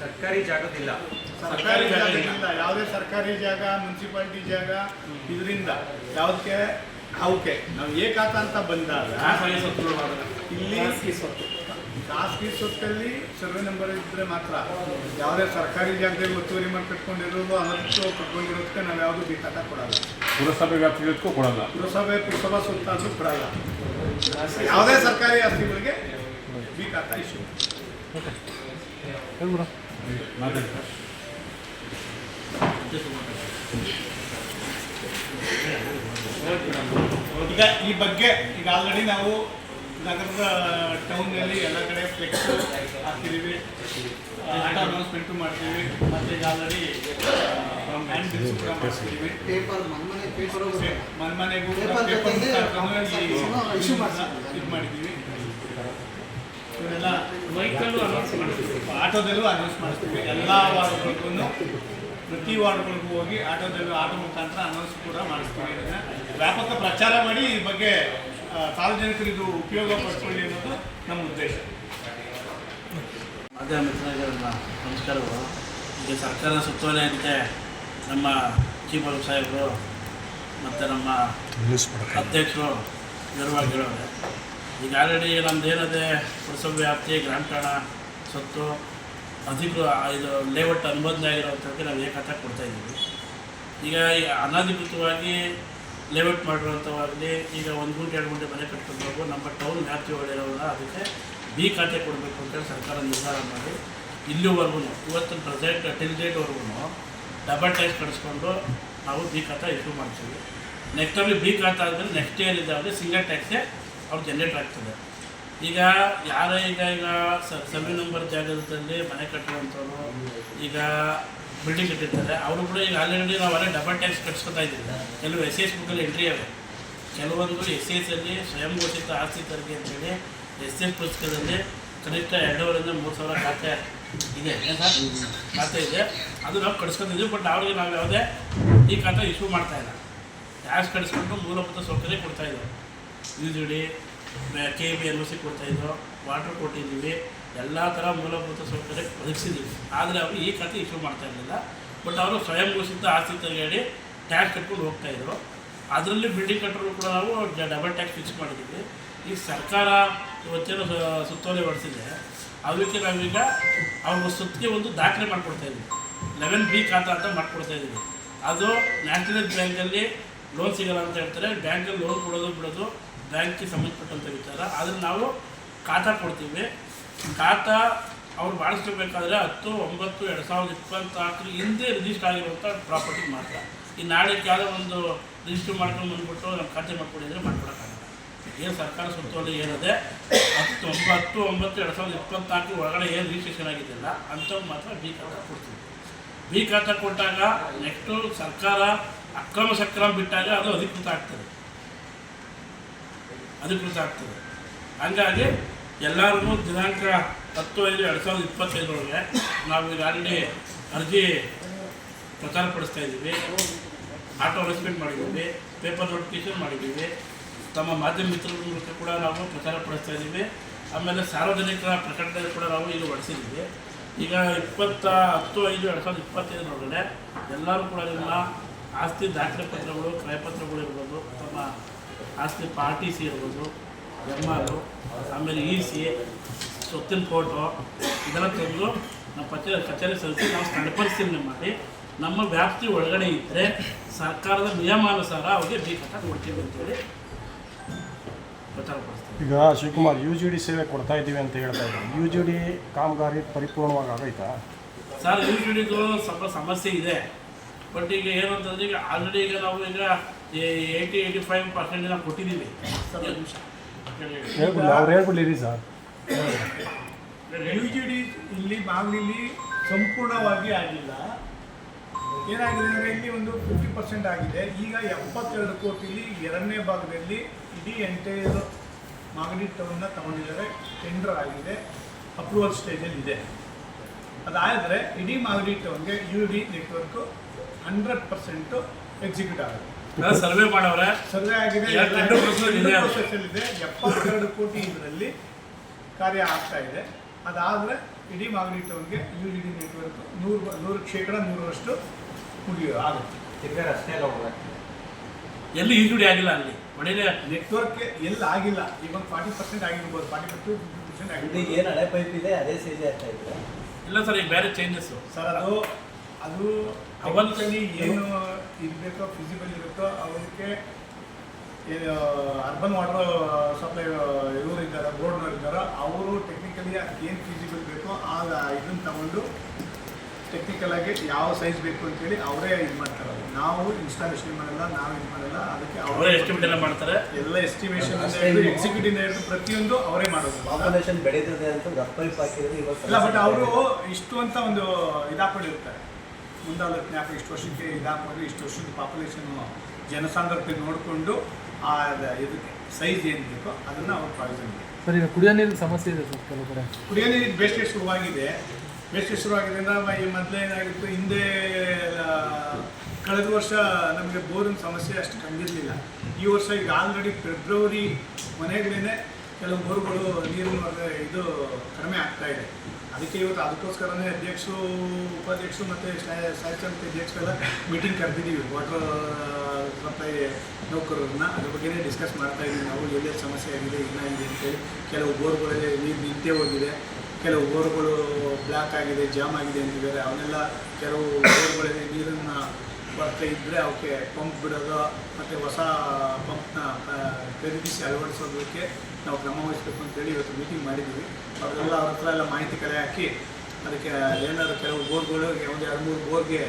ಸರ್ಕಾರಿ ಜಾಗದಿಲ್ಲ. ಸರ್ಕಾರಿ ಜಾಗ ಇಲ್ಲ ಯಾವುದೇ ಸರ್ಕಾರಿ ಜಾಗ ಮುನ್ಸಿಪಾಲಿಟಿ ಜಾಗ ಇದರಿಂದ ಯಾವುದಕ್ಕೆ ಅವಕ್ಕೆ ನಾವು ಏಕಾತ ಅಂತ ಬಂದಾಗ ಇಲ್ಲಿ ಸ್ವತ್ತು ಮಾಡೋದು. ಇಲ್ಲಿ ಖಾಸಗಿ ಸ್ವತ್ತು ಸ್ವತ್ತಲ್ಲಿ ಸರ್ವೆ ನಂಬರ್ ಇದ್ದರೆ ಮಾತ್ರ. ಯಾವುದೇ ಸರ್ಕಾರಿ ಜಾಗದಲ್ಲಿ ಒತ್ತುವರಿ ಮಾಡಿ ಕಟ್ಕೊಂಡಿರೋದು ಅದಕ್ಕೂ ಕಟ್ಕೊಂಡಿರೋದಕ್ಕೆ ನಾವು ಯಾವುದು ಬೇಕಾತ ಕೊಡಲ್ಲ. ಪುರಸಭೆ ವ್ಯಾಪ್ತಿಗೂ ಕೊಡಲ್ಲ. ಪುರಸಭೆ ಪುರಸಭಾ ಸ್ವತ್ತಾದ್ರೂ ಕೊಡಲ್ಲ. ಯಾವುದೇ ಸರ್ಕಾರಿ ಆಸ್ತಿಗಳಿಗೆ ಬೇಕಾತ ಇಶ್ಯೂ. ಈಗ ಈ ಬಗ್ಗೆ ಈಗ ಆಲ್ರೆಡಿ ನಾವು ನಗರದ ಟೌನ್ನಲ್ಲಿ ಎಲ್ಲ ಕಡೆ ಫ್ಲೆಕ್ಸ್ ಹಾಕಿದ್ದೀವಿ. ಆಟ ಅನೌನ್ಸ್ಮೆಂಟು ಮಾಡ್ತೀವಿ. ಮತ್ತು ಈಗ ಆಲ್ರೆಡಿ ಮಾಡ್ತೀವಿ. ಪೇಪರ್ ಪೇಪರ್ ಇದು ಮಾಡಿದ್ದೀವಿ. ಮೈಕಲ್ಲು ಅನೌನ್ಸ್ ಮಾಡ್ತೀವಿ. ಆಟೋದಲ್ಲೂ ಅನೌನ್ಸ್ ಮಾಡ್ತೀವಿ. ಎಲ್ಲ ವಾರ್ಡ್ಗಳಿಗೂ ಪ್ರತಿ ವಾರ್ಡ್ಗಳಿಗೂ ಹೋಗಿ ಆಟೋದಲ್ಲೂ ಆಟೋ ಮುಖಾಂತರ ಅನೌನ್ಸ್ ಕೂಡ ಮಾಡಿಸ್ತೀವಿ. ಇದನ್ನ ವ್ಯಾಪಕ ಪ್ರಚಾರ ಮಾಡಿ ಈ ಬಗ್ಗೆ ಆ, ಸಾರ್ವಜನಿಕರು ಇದು ಉಪಯೋಗ ಪಡ್ಕೊಳ್ಳಿ ಅನ್ನೋದು ನಮ್ಮ ಉದ್ದೇಶ. ಮಾಧ್ಯಮ ಮಿತ್ರರಿಗೆಲ್ಲ ನಮಸ್ಕಾರಗಳು. ಈಗ ಸರ್ಕಾರ ಸುತ್ತೋಲೆಯಂತೆ ನಮ್ಮ ಚೀಫ್ ಆಫ್ ಸಾಹೇಬರು ಮತ್ತು ನಮ್ಮ ಅಧ್ಯಕ್ಷರು ವಿವರವಾಗಿ ಹೇಳೋರೆ ಈಗ ಆಲ್ರೆಡಿ ನಮ್ದು ಏನಿದೆ ಪುರಸಭೆ ವ್ಯಾಪ್ತಿ ಗ್ರಾಮಠಾಣ ಸೊತ್ತು ಅಧಿಕೃತ ಇದು ಲೇಔಟ್ ಅನುಮೋದನೆ ಅಂತ ನಾವು ಏಕತೆ ಕೊಡ್ತಾಯಿದ್ದೀವಿ ಈಗ ಈ ಅನಧಿಕೃತವಾಗಿ ಲೇಔಟ್ ಮಾಡಿರುವಂಥವಾಗಲಿ ಈಗ ಒಂದು ಗುಂಟೆ, ಎರಡು ಗುಂಟೆ ಮನೆ ಕಟ್ಕೊಂಡು ನಮ್ಮ ಟೌನ್ ವ್ಯಾಪ್ತಿ ಒಳ್ಳೆಯವಲ್ಲ ಅದಕ್ಕೆ ಬಿ ಖಾತೆ ಕೊಡಬೇಕು ಅಂತೇಳಿ ಸರ್ಕಾರ ನಿರ್ಧಾರ ಮಾಡಿ. ಇಲ್ಲಿವರೆಗೂ ಇವತ್ತು ಪ್ರೆಸೆಂಟ್ ಟಿಲ್ ಡೇಟ್ವರೆಗೂ ಡಬಲ್ ಟ್ಯಾಕ್ಸ್ ಕಡಿಸ್ಕೊಂಡು ನಾವು ಬಿ ಖಾತೆ ಇಶ್ಯೂ ಮಾಡ್ತೀವಿ. ನೆಕ್ಸ್ಟ್ ಅಲ್ಲಿ ಬಿ ಖಾತೆ ಆದಮೇಲೆ ನೆಕ್ಸ್ಟ್ ಇಯರ್ ಇದ್ದಾವೆ ಸಿಂಗಲ್ ಟ್ಯಾಕ್ಸೇ ಅವ್ರು ಜನ್ರೇಟ್ ಆಗ್ತದೆ. ಈಗ ಯಾರೇ ಈಗ ಈಗ ಸೆವೆನ್ ನಂಬರ್ ಜಾಗದಲ್ಲಿ ಮನೆ ಕಟ್ಟುವಂಥವ್ರು, ಈಗ ಬಿಲ್ಡಿಂಗ್ ಕಟ್ಟಿರ್ತಾರೆ ಅವರು ಕೂಡ ಈಗ ಆಲ್ರೆಡಿ ನಾವು ಅಲ್ಲೇ ಡಬಲ್ ಟ್ಯಾಕ್ಸ್ ಕಟ್ಸ್ಕೊತಾ ಇದ್ದೀವಿ. ಕೆಲವು ಎಸ್ ಎಸ್ ಬುಕ್ಕಲ್ಲಿ ಎಂಟ್ರಿ ಅವೆ ಕೆಲವೊಂದು ಎಸ್ ಎಸ್ ಅಲ್ಲಿ ಸ್ವಯಂ ಘೋಷಿತ ಆಸ್ತಿ ತೆರಿಗೆ ಅಂತೇಳಿ ಎಸ್ ಎಸ್ ಪುಸ್ತಕದಲ್ಲಿ ಕನಿಷ್ಠ ಎರಡೂವರೆಯಿಂದ ಮೂರು ಸಾವಿರ ಖಾತೆ ಇದೆ. ಖಾತೆ ಇದೆ. ಅದು ನಾವು ಕಟ್ಸ್ಕೊತಿದ್ವಿ ಬಟ್ ಅವ್ರಿಗೆ ನಾವು ಯಾವುದೇ ಈ ಖಾತೆ ಇಶ್ಯೂ ಮಾಡ್ತಾ ಇಲ್ಲ. ಟ್ಯಾಕ್ಸ್ ಕಟ್ಸ್ಕೊಂಡು ಮೂಲಭೂತ ಸೌಕರ್ಯ ಕೊಡ್ತಾ ಇದ್ದಾರೆ U G D K B L C ಕೊಡ್ತಾ ಇದ್ರು. ವಾಟರ್ ಕೊಟ್ಟಿದ್ದೀವಿ. ಎಲ್ಲ ಥರ ಮೂಲಭೂತ ಸೌಕರ್ಯ ಒದಗಿಸಿದ್ದೀವಿ ಆದರೆ ಅವರು ಈ ಖಾತೆ ಇಶ್ಯೂ ಮಾಡ್ತಾ ಇರಲಿಲ್ಲ. ಬಟ್ ಅವರು ಸ್ವಯಂ ಘೋಷಿತ ಆಸ್ತಿ ತೆಗೆಯಡಿ ಟ್ಯಾಕ್ಸ್ ಕಟ್ಕೊಂಡು ಹೋಗ್ತಾ ಇದ್ರು. ಅದರಲ್ಲಿ ಬಿಲ್ಡಿಂಗ್ ಕಟ್ಟರು ಕೂಡ ನಾವು ಡಬಲ್ ಟ್ಯಾಕ್ಸ್ ಫಿಕ್ಸ್ ಮಾಡಿದ್ದೀವಿ ಈಗ ಸರ್ಕಾರ ಇವತ್ತೇನು ಸುತ್ತೋಲೆ ಹೊಡೆಸಿದೆ. ಅದಕ್ಕೆ ನಾವೀಗ ಅವ್ರ ಸುತ್ತಿಗೆ ಒಂದು ದಾಖಲೆ ಮಾಡಿಕೊಡ್ತಾ ಇದ್ದೀವಿ ಲೆವೆನ್ ಬಿ ಖಾತಾ ಅಂತ ಮಾಡ್ಕೊಡ್ತಾ ಇದ್ದೀವಿ ಅದು ನ್ಯಾಷನಲೈಸ್ ಬ್ಯಾಂಕಲ್ಲಿ ಲೋನ್ ಸಿಗಲ್ಲ ಅಂತ ಹೇಳ್ತಾರೆ. ಬ್ಯಾಂಕಲ್ಲಿ ಲೋನ್ ಕೊಡೋದು ಬಿಡೋದು ಬ್ಯಾಂಕ್ಗೆ ಸಂಬಂಧಪಟ್ಟಂಥ ವಿಚಾರ. ಆದರೆ ನಾವು ಖಾತಾ ಕೊಡ್ತೀವಿ. ಖಾತಾ ಅವ್ರು ಮಾಡಿಸ್ಕೋಬೇಕಾದ್ರೆ ಹತ್ತು, ಒಂಬತ್ತು, ಎರಡು ಸಾವಿರದ ಇಪ್ಪತ್ನಾಲ್ಕರ ಹಿಂದೆ ರಿಜಿಸ್ಟರ್ ಆಗಿರುವಂಥ ಪ್ರಾಪರ್ಟಿ ಮಾತ್ರ. ಈ ನಾಳೆಗೆ ಯಾವುದೋ ಒಂದು ರಿಜಿಸ್ಟರ್ ಮಾಡ್ಕೊಂಡು ಬಂದುಬಿಟ್ಟು ನಮ್ಮ ಖಾತೆ ಮಾಡ್ಕೊಂಡಿದ್ರೆ ಮಾಡ್ಕೊಡೋಕ್ಕಾಗಲ್ಲ. ಏನು ಸರ್ಕಾರ ಸುತ್ತೋಲೆ ಏನಿದೆ? ಹತ್ತು, ಒಂಬತ್ತು ಒಂಬತ್ತು, ಎರಡು ಸಾವಿರದ ಇಪ್ಪತ್ತ್ನಾಲ್ಕು ಒಳಗಡೆ ಏನು ರಿಜಿಸ್ಟ್ರೇಷನ್ ಆಗಿದ್ದಿಲ್ಲ ಅಂಥವು ಮಾತ್ರ ಬಿ ಖಾತಾ ಕೊಡ್ತೀವಿ. ಬಿ ಖಾತಾ ಕೊಟ್ಟಾಗ ನೆಕ್ಸ್ಟು ಸರ್ಕಾರ ಅಕ್ರಮ ಸಕ್ರಮ ಬಿಟ್ಟಾಗ ಅದು ಅಧಿಕೃತ ಆಗ್ತದೆ. ಅಧಿಕೃತ ಆಗ್ತದೆ. ಹಂಗಾಗಿ ಎಲ್ಲರಿಗೂ ದಿನಾಂಕ ಹತ್ತು ಐದು ಎರಡು ಸಾವಿರದ ಇಪ್ಪತ್ತೈದರೊಳಗೆ ನಾವು ಈಗ ಆಲ್ರೆಡಿ ಅರ್ಜಿ ಪ್ರಚಾರ ಪಡಿಸ್ತಾ ಇದ್ದೀವಿ. ಆಟೋ ಅರೇಂಜ್ಮೆಂಟ್ ಮಾಡಿದ್ದೀವಿ ಪೇಪರ್ ನೋಟಿಫಿಕೇಶನ್ ಮಾಡಿದ್ದೀವಿ. ತಮ್ಮ ಮಾಧ್ಯಮ ಮಿತ್ರರ ಮೂಲಕ ಕೂಡ ನಾವು ಪ್ರಚಾರ ಪಡಿಸ್ತಾ ಇದ್ದೀವಿ. ಆಮೇಲೆ ಸಾರ್ವಜನಿಕರ ಪ್ರಕಟಣೆ ಕೂಡ ನಾವು ಈಗ ಹೊಡಿಸಿದ್ದೀವಿ ಈಗ ಇಪ್ಪತ್ತ ಹತ್ತು ಐದು ಎರಡು ಸಾವಿರದ ಇಪ್ಪತ್ತೈದರೊಳಗಡೆ ಎಲ್ಲರೂ ಕೂಡ ನಿಮ್ಮ ಆಸ್ತಿ ದಾಖಲೆ ಪತ್ರಗಳು, ಕ್ರಯಪತ್ರಗಳು ಇರ್ಬೋದು, ತಮ್ಮ ಆಸ್ತಿ ಪಾರ್ಟಿ ಸಿ ಇರ್ಬೋದು ಎಂ ಆರು ಆಮೇಲೆ ಇ ಸಿ ಸೊತ್ತಿನ ಫೋಟೋ ಇದೆಲ್ಲ ತೆಗೆದು ನಮ್ಮ ಕಚೇರಿ ಕಚೇರಿ ಸಲ್ಲಿಸಿ ನಾವು ಸ್ಥಳ ಪರಿಶೀಲನೆ ಮಾಡಿ. ನಮ್ಮ ವ್ಯಾಪ್ತಿ ಒಳಗಡೆ ಇದ್ದರೆ ಸರ್ಕಾರದ ನಿಯಮಾನುಸಾರ ಅವ್ರಿಗೆ ಬಿ ಕಟ್ಟ ಕೊಡ್ತೀವಿ ಅಂತೇಳಿ ಪ್ರಚಾರ ಪಡಿಸ್ತೀವಿ ಈಗ ಶಿವಕುಮಾರ್ ಯು ಜಿ ಡಿ ಸೇವೆ ಕೊಡ್ತಾ ಇದ್ದೀವಿ ಅಂತ ಹೇಳ್ತಾ ಇದ್ದಾರೆ. ಯು ಜಿ ಡಿ ಕಾಮಗಾರಿ ಪರಿಪೂರ್ಣವಾಗಿ ಆಗೈತಾ? ಸರ್ ಯೂಶಿಡಿದು ಸ್ವಲ್ಪ ಸಮಸ್ಯೆ ಇದೆ. ಬಟ್ ಈಗ ಏನು ಅಂತಂದ್ರೆ ಈಗ ಆಲ್ರೆಡಿ ಈಗ ನಾವು ಈಗ ಏಯ್ಟಿ ಏಯ್ಟಿ ಫೈವ್ ಪರ್ಸೆಂಟ್ ನಾವು ಕೊಟ್ಟಿದ್ದೀವಿ. ಸರ್ ಒಂದು ನಿಮಿಷ ಹೇಳಿ, ಹೇಳಿ. ಹೇಳ್ಬಿಡಿ ಅವ್ರು ಹೇಳ್ಬಿಡ್ಲಿರಿ ಸರ್. ಯು ಜಿ ಡಿ ಇಲ್ಲಿ ಸಂಪೂರ್ಣವಾಗಿ ಆಗಿಲ್ಲ. ಏನಾಗಿದೆ ಅಂದರೆ ಇಲ್ಲಿ ಒಂದು ಫಿಫ್ಟಿ ಪರ್ಸೆಂಟ್ ಆಗಿದೆ. ಈಗ ಎಪ್ಪತ್ತೆರಡು ಕೋಟಿಲಿ ಎರಡನೇ ಭಾಗದಲ್ಲಿ ಇಡೀ ಎಂಟೈರ್ ಮಾಗಡಿ ಟೌನ್ನ ತಗೊಂಡಿದ್ದಾರೆ. ಟೆಂಡರ್ ಆಗಿದೆ. ಅಪ್ರೂವಲ್ ಸ್ಟೇಜಲ್ಲಿ ಇದೆ. ಅದಾದರೆ ಇಡೀ Magadi ಟೌನ್ಗೆ U D network hundred percent execute ಆಗುತ್ತೆ. ಸರ್ವೆ ಮಾಡವ್ರೆ. ಸರ್ವೆ ಆಗಿದೆ ಎಪ್ಪತ್ತೆರಡು ಕೋಟಿ ಇದರಲ್ಲಿ ಕಾರ್ಯ ಆಗ್ತಾ ಇದೆ. ಅದಾದ್ರೆ ಇಡೀ ಮಾಗಡಿ ಟೌನ್ಗೆ ಯು ಡಿ ಡಿ ನೆಟ್ವರ್ಕ್ ನೂರು ನೂರು ಶೇಕಡ ನೂರರಷ್ಟು ಮುಗಿಯೋ ಆಗುತ್ತೆ ತಿರ್ಗಾ ರಸ್ತೆ ಎಲ್ಲ ಎಲ್ಲಿ ಯೂಶಿಡಿ ಆಗಿಲ್ಲ ಅಲ್ಲಿ. ಒಳ್ಳೆ ನೆಟ್ವರ್ಕ್ ಎಲ್ಲಿ ಆಗಿಲ್ಲ. ಇವಾಗ ಫಾರ್ಟಿ ಪರ್ಸೆಂಟ್ ಆಗಿರ್ಬೋದು ಫಾರ್ಟಿ ಟು ಫಿಫ್ಟಿ ಪರ್ಸೆಂಟ್ ಈಗ ಏನು ಹಳೆ ಪೈಪ್ ಇದೆ ಅದೇ ಸೈಜ್ ಆಗ್ತಾ ಇದೆ. ಇಲ್ಲ ಸರ್ ಈಗ ಬೇರೆ ಚೇಂಜಸ್ಸು ಸರ್ ಅದು ಅದು ಅವಲ್ಸಲ್ಲಿ ಏನು ಇರಬೇಕೋ ಫಿಸಿಬಲ್ ಇರುತ್ತೋ? ಅವ್ರಿಗೆ ಅರ್ಬನ್ ವಾಟರ್ ಸಪ್ಲೈ ಇವರು ಇದ್ದಾರೆ? ಬೋರ್ಡ್ನವ್ರು ಇದ್ದಾರೆ? ಅವರು ಟೆಕ್ನಿಕಲಿ ಅದಕ್ಕೆ ಏನು ಫಿಸಿಬಲ್ ಬೇಕೋ ಆ ಇದನ್ನು ತಗೊಂಡು ಟೆಕ್ನಿಕಲ್ ಆಗಿ ಯಾವ ಸೈಜ್ ಬೇಕು ಅಂತೇಳಿ ಅವರೇ ಇದು ಮಾಡ್ತಾರೆ. ನಾವು ಇನ್ಸ್ಟಾಲೇಷನ್ ಮಾಡಲ್ಲ ನಾವು ಇದು ಮಾಡಲ್ಲ ಅದಕ್ಕೆ ಅವರೇ ಎಸ್ಟಿಮೇಟ್ ಎಲ್ಲ ಮಾಡ್ತಾರೆ. ಎಲ್ಲ ಎಸ್ಟಿಮೇಷನ್ ಎಕ್ಸಿಕ್ಯೂಟಿವ್ ಹಿಡಿದು ಪ್ರತಿಯೊಂದು ಅವರೇ ಮಾಡೋದು. ಪಾಪ್ಯುಲೇಷನ್ ಬೆಳೆದಿದೆ ಅಂತ ಇಲ್ಲ ಬಟ್ ಅವರು ಇಷ್ಟು ಅಂತ ಒಂದು ಇದಾಕೊಂಡಿರ್ತಾರೆ ಮುಂದಾಲೋಚನೆ ಜ್ಞಾಪ ಇಷ್ಟು ವರ್ಷಕ್ಕೆ ಇದಾಕೊಂಡು ಇಷ್ಟು ವರ್ಷದ ಪಾಪ್ಯುಲೇಷನ್ ಜನಸಾಂದ್ರತೆ ನೋಡಿಕೊಂಡು ಆ ಇದಕ್ಕೆ ಸೈಜ್ ಏನು ಬೇಕೋ ಅದನ್ನು ಅವ್ರು ಪ್ರಾವಿಷನ್ ಸರ್ ಈಗ ಕುಡಿಯೋ ನೀರಿನ ಸಮಸ್ಯೆ ಇದೆ ಸರ್ ಕೆಲವು ಕಡೆ. ಕುಡಿಯೋ ನೀರಿನ ಬೇಸಿಗೆ ಶುರುವಾಗಿದೆ. ಬೇಸಿಗೆ ಶುರುವಾಗಿದ್ದರಿಂದ ಈ ಮೊದಲೇ ಏನಾಗಿತ್ತು ಹಿಂದೆ ಕಳೆದ ವರ್ಷ ನಮಗೆ ಬೋರಿನ ಸಮಸ್ಯೆ ಅಷ್ಟು ಕಂಡಿರಲಿಲ್ಲ. ಈ ವರ್ಷ ಈಗ ಆಲ್ರೆಡಿ ಫೆಬ್ರವರಿ ಕೊನೆಗಳೇ ಕೆಲವು ಬೋರ್ಗಳು ನೀರಿನ ಇದು ಕಡಿಮೆ ಆಗ್ತಾ ಇದೆ. ಅದಕ್ಕೆ ಇವತ್ತು ಅದಕ್ಕೋಸ್ಕರನೇ ಅಧ್ಯಕ್ಷರು, ಉಪಾಧ್ಯಕ್ಷರು ಮತ್ತು ಸ್ಥಾಯಿ ಸಮಿತಿ ಅಧ್ಯಕ್ಷರೆಲ್ಲ ಮೀಟಿಂಗ್ ಕರೆದಿದ್ದೀವಿ. ವಾಟರ್, ಸಪ್ಲೈ ನೌಕರರನ್ನ ಅದ್ರ ಬಗ್ಗೆನೇ ಡಿಸ್ಕಸ್ ಮಾಡ್ತಾ ಇದ್ದೀವಿ. ನಾವು ಎಲ್ಲೇ ಸಮಸ್ಯೆ ಆಗಿದೆ ಏನಾಗಿದೆ ಅಂತೇಳಿ ಕೆಲವು ಬೋರ್ಗಳಲ್ಲಿ ನೀರು ನಿಂತೇ ಹೋಗಿದೆ. ಕೆಲವು ಬೋರ್ಗಳು ಬ್ಲ್ಯಾಕ್ ಆಗಿದೆ, ಜಾಮ್ ಆಗಿದೆ ಅಂತಿದ್ದಾರೆ ಅವನ್ನೆಲ್ಲ ಕೆಲವು ಬೋರ್ಗಳಲ್ಲಿ ನೀರನ್ನು ಬರ್ತಾ ಇದ್ದರೆ ಅವಕ್ಕೆ ಪಂಪ್ ಬಿಡೋದು ಮತ್ತು ಹೊಸ ಪಂಪ್ನ ಖರೀದಿಸಿ ಅಳವಡಿಸೋದಕ್ಕೆ ನಾವು ಕ್ರಮ ವಹಿಸಬೇಕು ಅಂತೇಳಿ ಇವತ್ತು ಮೀಟಿಂಗ್ ಮಾಡಿದ್ದೀವಿ. ಅವರೆಲ್ಲ ಅವ್ರ ಹತ್ರ ಎಲ್ಲ ಮಾಹಿತಿ ಕಲೆ ಹಾಕಿ ಅದಕ್ಕೆ ಏನಾದರೂ ಕೆಲವು ಬೋರ್ಗಳು ಒಂದು ಎರಡು ಮೂರು ಬೋರ್ಗೆ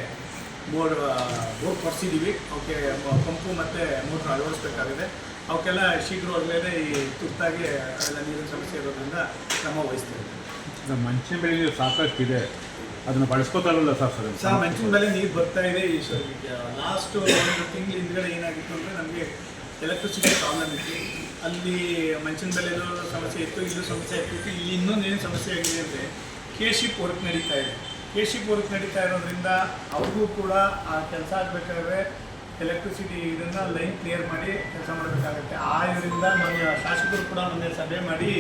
ಬೋರ್ ಬೋರ್ ಕೊಡಿಸಿದ್ದೀವಿ. ಅವಕ್ಕೆ ಪಂಪು ಮತ್ತು ಮೋಟ್ರ್ ಅಳವಡಿಸ್ಬೇಕಾಗಿದೆ. ಅವಕ್ಕೆಲ್ಲ ಶೀಘ್ರವಾಗಲೇ ಈ ತುರ್ತಾಗಿ ಎಲ್ಲ ನೀರಿನ ಸಮಸ್ಯೆ ಇರೋದ್ರಿಂದ ಕ್ರಮ ವಹಿಸ್ತೀವಿ. ಮಂಚಿನ ಬೆಳೆ ಸಾಕಷ್ಟು ಇದೆ ಅದನ್ನು ಬಳಸ್ಕೋತಾರಲ್ಲ ಸರ್ ಸರ್. ಸರ್ ಮೆನ್ಷನ್ ಮೇಲೆ ನೀರು ಬರ್ತಾ ಇದೆ, ಈ ಲಾಸ್ಟ್ ಒಂದು ತಿಂಗಳ ಹಿಂದ್ಗಡೆ ಏನಾಗಿತ್ತು ಅಂದರೆ ನಮಗೆ ಎಲೆಕ್ಟ್ರಿಸಿಟಿ ಪ್ರಾಬ್ಲಮ್ ಇತ್ತು. ಅಲ್ಲಿ ಮೆನ್ಷನ್ ಮೇಲೆ ಸಮಸ್ಯೆ ಇತ್ತು, ಇಲ್ಲೂ ಸಮಸ್ಯೆ ಇತ್ತು ಇಲ್ಲಿ ಇನ್ನೊಂದು ಏನು ಸಮಸ್ಯೆ ಆಗಿದೆ ಅಂದರೆ ಕೆ ಶಿಪ್ ವರ್ಕ್ ನಡೀತಾ ಇದೆ. ಕೆ ಶಿಪ್ ವರ್ಕ್ ನಡೀತಾ ಇರೋದ್ರಿಂದ ಅವ್ರಿಗೂ ಕೂಡ ಆ ಕೆಲಸ ಆಗಬೇಕಾದ್ರೆ ಎಲೆಕ್ಟ್ರಿಸಿಟಿ ಇದನ್ನು ಲೈನ್ ಕ್ಲಿಯರ್ ಮಾಡಿ ಕೆಲಸ ಮಾಡಬೇಕಾಗುತ್ತೆ. ಆ ಇದರಿಂದ ನಮ್ಮ ಶಾಸಕರು ಕೂಡ ಮೊನ್ನೆ ಸಭೆ ಮಾಡಿ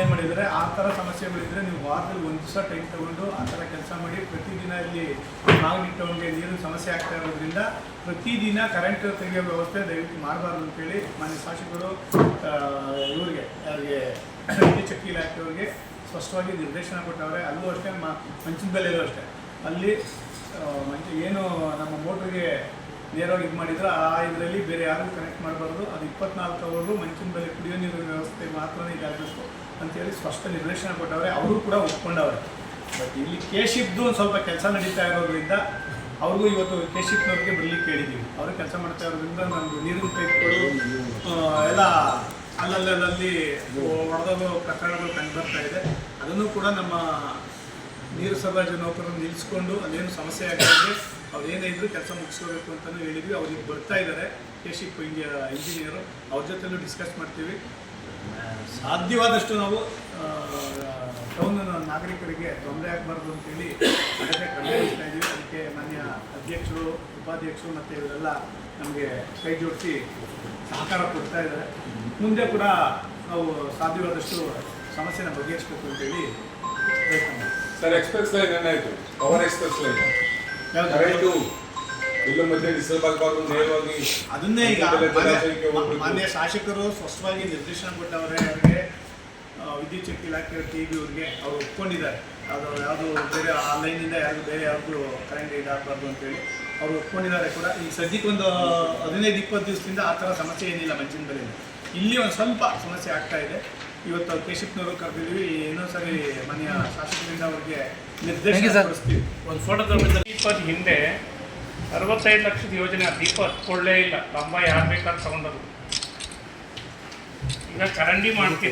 ಏನು ಮಾಡಿದರೆ ಆ ಥರ ಸಮಸ್ಯೆಗಳಿದ್ದರೆ ನೀವು ವಾರದಲ್ಲಿ ಒಂದು ದಿವಸ ಟೈಮ್ ತಗೊಂಡು ಆ ಥರ ಕೆಲಸ ಮಾಡಿ ಪ್ರತಿದಿನ ಇಲ್ಲಿ ಮಾಗಡಿ ಟೌನ್ಗೆ ನೀರಿನ ಸಮಸ್ಯೆ ಆಗ್ತಾ ಇರೋದ್ರಿಂದ ಪ್ರತಿದಿನ ಕರೆಂಟ್ ತೆಗೆಯೋ ವ್ಯವಸ್ಥೆ ದಯವಿಟ್ಟು ಮಾಡಬಾರ್ದು ಅಂತೇಳಿ ಮಾನ್ಯ ಶಾಸಕರು ಇವರಿಗೆ ಯಾರಿಗೆ ಶಕ್ತಿ ಇಲಾಖೆಯವ್ರಿಗೆ ಸ್ಪಷ್ಟವಾಗಿ ನಿರ್ದೇಶನ ಕೊಟ್ಟವ್ರೆ. ಅಲ್ಲೂ ಅಷ್ಟೇ ಮಂಚಿನ ಬೆಲೆಯಲ್ಲೂ ಅಷ್ಟೇ. ಅಲ್ಲಿ ಮಂಚ, ಏನು ನಮ್ಮ ಮೋಟ್ರಿಗೆ ನೇರವಾಗಿ ಇದು ಮಾಡಿದ್ರೆ ಆ ಇದರಲ್ಲಿ ಬೇರೆ ಯಾರಿಗೂ ಕನೆಕ್ಟ್ ಮಾಡಬಾರ್ದು. ಅದು ಇಪ್ಪತ್ನಾಲ್ಕು ಅವರು ಮಂಚಿನ ಬೆಲೆ ಕುಡಿಯೋ ನೀರಿನ ವ್ಯವಸ್ಥೆ ಮಾತ್ರನೇ ಇದಾಗಬೇಕು. ಅಂತೇಳಿ ಸ್ಪಷ್ಟ ನಿರ್ದೇಶನ ಕೊಟ್ಟವ್ರೆ, ಅವರು ಕೂಡ ಒಪ್ಕೊಂಡವ್ರೆ. ಬಟ್ ಇಲ್ಲಿ ಕೇಶಿಪ್ದು ಒಂದು ಸ್ವಲ್ಪ ಕೆಲಸ ನಡೀತಾ ಇರೋದ್ರಿಂದ ಅವ್ರಿಗೂ ಇವತ್ತು ಕೇಶಿಪ್ನವ್ರಿಗೆ ಬರಲಿಕ್ಕೆ ಕೇಳಿದ್ದೀವಿ. ಅವರು ಕೆಲಸ ಮಾಡ್ತಾ ಇರೋದ್ರಿಂದ ನಮ್ಮದು ನೀರಿನ ಪೈಪ್ಗಳು ಎಲ್ಲ ಅಲ್ಲಲ್ಲಲ್ಲಿ ಒಡೆದೋಗೋ ಪ್ರಕರಣಗಳು ಕಂಡು ಬರ್ತಾ ಇದೆ. ಅದನ್ನು ಕೂಡ ನಮ್ಮ ನೀರು ಸಭಾಜ ನೌಕರನ್ನು ನಿಲ್ಲಿಸ್ಕೊಂಡು ಅದೇನು ಸಮಸ್ಯೆ ಆಗಿದ್ರೆ ಅವ್ರು ಏನೇ ಇದ್ರು ಕೆಲಸ ಮುಗಿಸ್ಕೋಬೇಕು ಅಂತಲೂ ಹೇಳಿದ್ವಿ. ಅವ್ರಿಗೆ ಬರ್ತಾ ಇದ್ದಾರೆ ಕೇಶಿಪ್ ಇಂಡಿಯಾ ಇಂಜಿನಿಯರು ಅವ್ರ ಜೊತೆಲೂ ಡಿಸ್ಕಸ್ ಮಾಡ್ತೀವಿ. ಸಾಧ್ಯವಾದಷ್ಟು ನಾವು ಟೌನ್ ನಾಗರಿಕರಿಗೆ ತೊಂದರೆ ಆಗಬಾರ್ದು ಅಂತೇಳಿ ಅದಕ್ಕೆ ವಹಿಸ್ತಾ ಇದ್ದೀವಿ ಅದಕ್ಕೆ ಮಾನ್ಯ ಅಧ್ಯಕ್ಷರು ಉಪಾಧ್ಯಕ್ಷರು ಮತ್ತು ಇವರೆಲ್ಲ ನಮಗೆ ಕೈ ಜೋಡಿಸಿ ಸಹಕಾರ ಕೊಡ್ತಾ ಇದ್ದಾರೆ. ಮುಂದೆ ಕೂಡ ನಾವು ಸಾಧ್ಯವಾದಷ್ಟು ಸಮಸ್ಯೆನ ಬಗೆಹರಿಸಬೇಕು ಅಂತೇಳಿ ಪ್ರಯತ್ನ ಸರ್ ಎಕ್ಸ್ಪ್ರೆಸ್ ಲೈನ್ ಏನಾಯಿತು? ಪವರ್ ಎಕ್ಸ್ಪ್ರೆಸ್ ಲೈನ್ ಯಾವ್ದು? ಡಿಸ್ಟರ್ಬ್ ನೇರವಾಗಿ ಅದನ್ನೇ ಈಗ ಮಾನ್ಯ-. ಶಾಸಕರು ಸ್ಪಷ್ಟವಾಗಿ ನಿರ್ದೇಶನ ಕೊಟ್ಟವರೇ ಅವರಿಗೆ ವಿದ್ಯುತ್ ಶಕ್ತಿ ಇಲಾಖೆ ಟಿ ಬಿ ಅವ್ರಿಗೆ ಅವರು ಒಪ್ಕೊಂಡಿದ್ದಾರೆ. ಅದು ಯಾವುದು ಬೇರೆ ಆ ಲೈನಿಂದ ಯಾವುದು ಬೇರೆ ಯಾವುದು ಕರೆಂಟ್ ಇದಾಗಬಾರ್ದು ಅಂತೇಳಿ ಅವರು ಒಪ್ಕೊಂಡಿದ್ದಾರೆ ಕೂಡ. ಈ ಸದ್ಯಕ್ಕೆ ಒಂದು ಹದಿನೈದು ಇಪ್ಪತ್ತು ದಿವಸದಿಂದ ಆ ಥರ ಸಮಸ್ಯೆ ಏನಿಲ್ಲ ಮಂಚಿನ ಬೆಲೆಯಲ್ಲಿ ಇಲ್ಲಿ ಒಂದು ಸ್ವಲ್ಪ ಸಮಸ್ಯೆ ಆಗ್ತಾ ಇದೆ. ಇವತ್ತು ಕೇಶಿಪ್ನವರು ಕರೆದಿದ್ವಿ ಇನ್ನೊಂದ್ಸರಿ ಮನೆಯ ಶಾಸಕರಿಂದ ಅವ್ರಿಗೆ ನಿರ್ದೇಶನ. ಕೊಡಿಸ್ತೀವಿ. ಒಂದು ಫೋಟೋ ತಗೊಂಡಿದ್ದ ಇಪ್ಪತ್ತು ಹಿಂದೆ ಅರವತ್ತೈದು ಲಕ್ಷದ ಯೋಜನೆ ಆ ದೀಪ ಹತ್ಕೊಳ್ಳೇ ಇಲ್ಲ. ಲಂಬ ಯಾರು ಬೇಕಾದ್ರೆ ತಗೊಂಡರು ಈಗ ಚರಂಡಿ ಮಾಡ್ತಿದ್ದಾರೆ.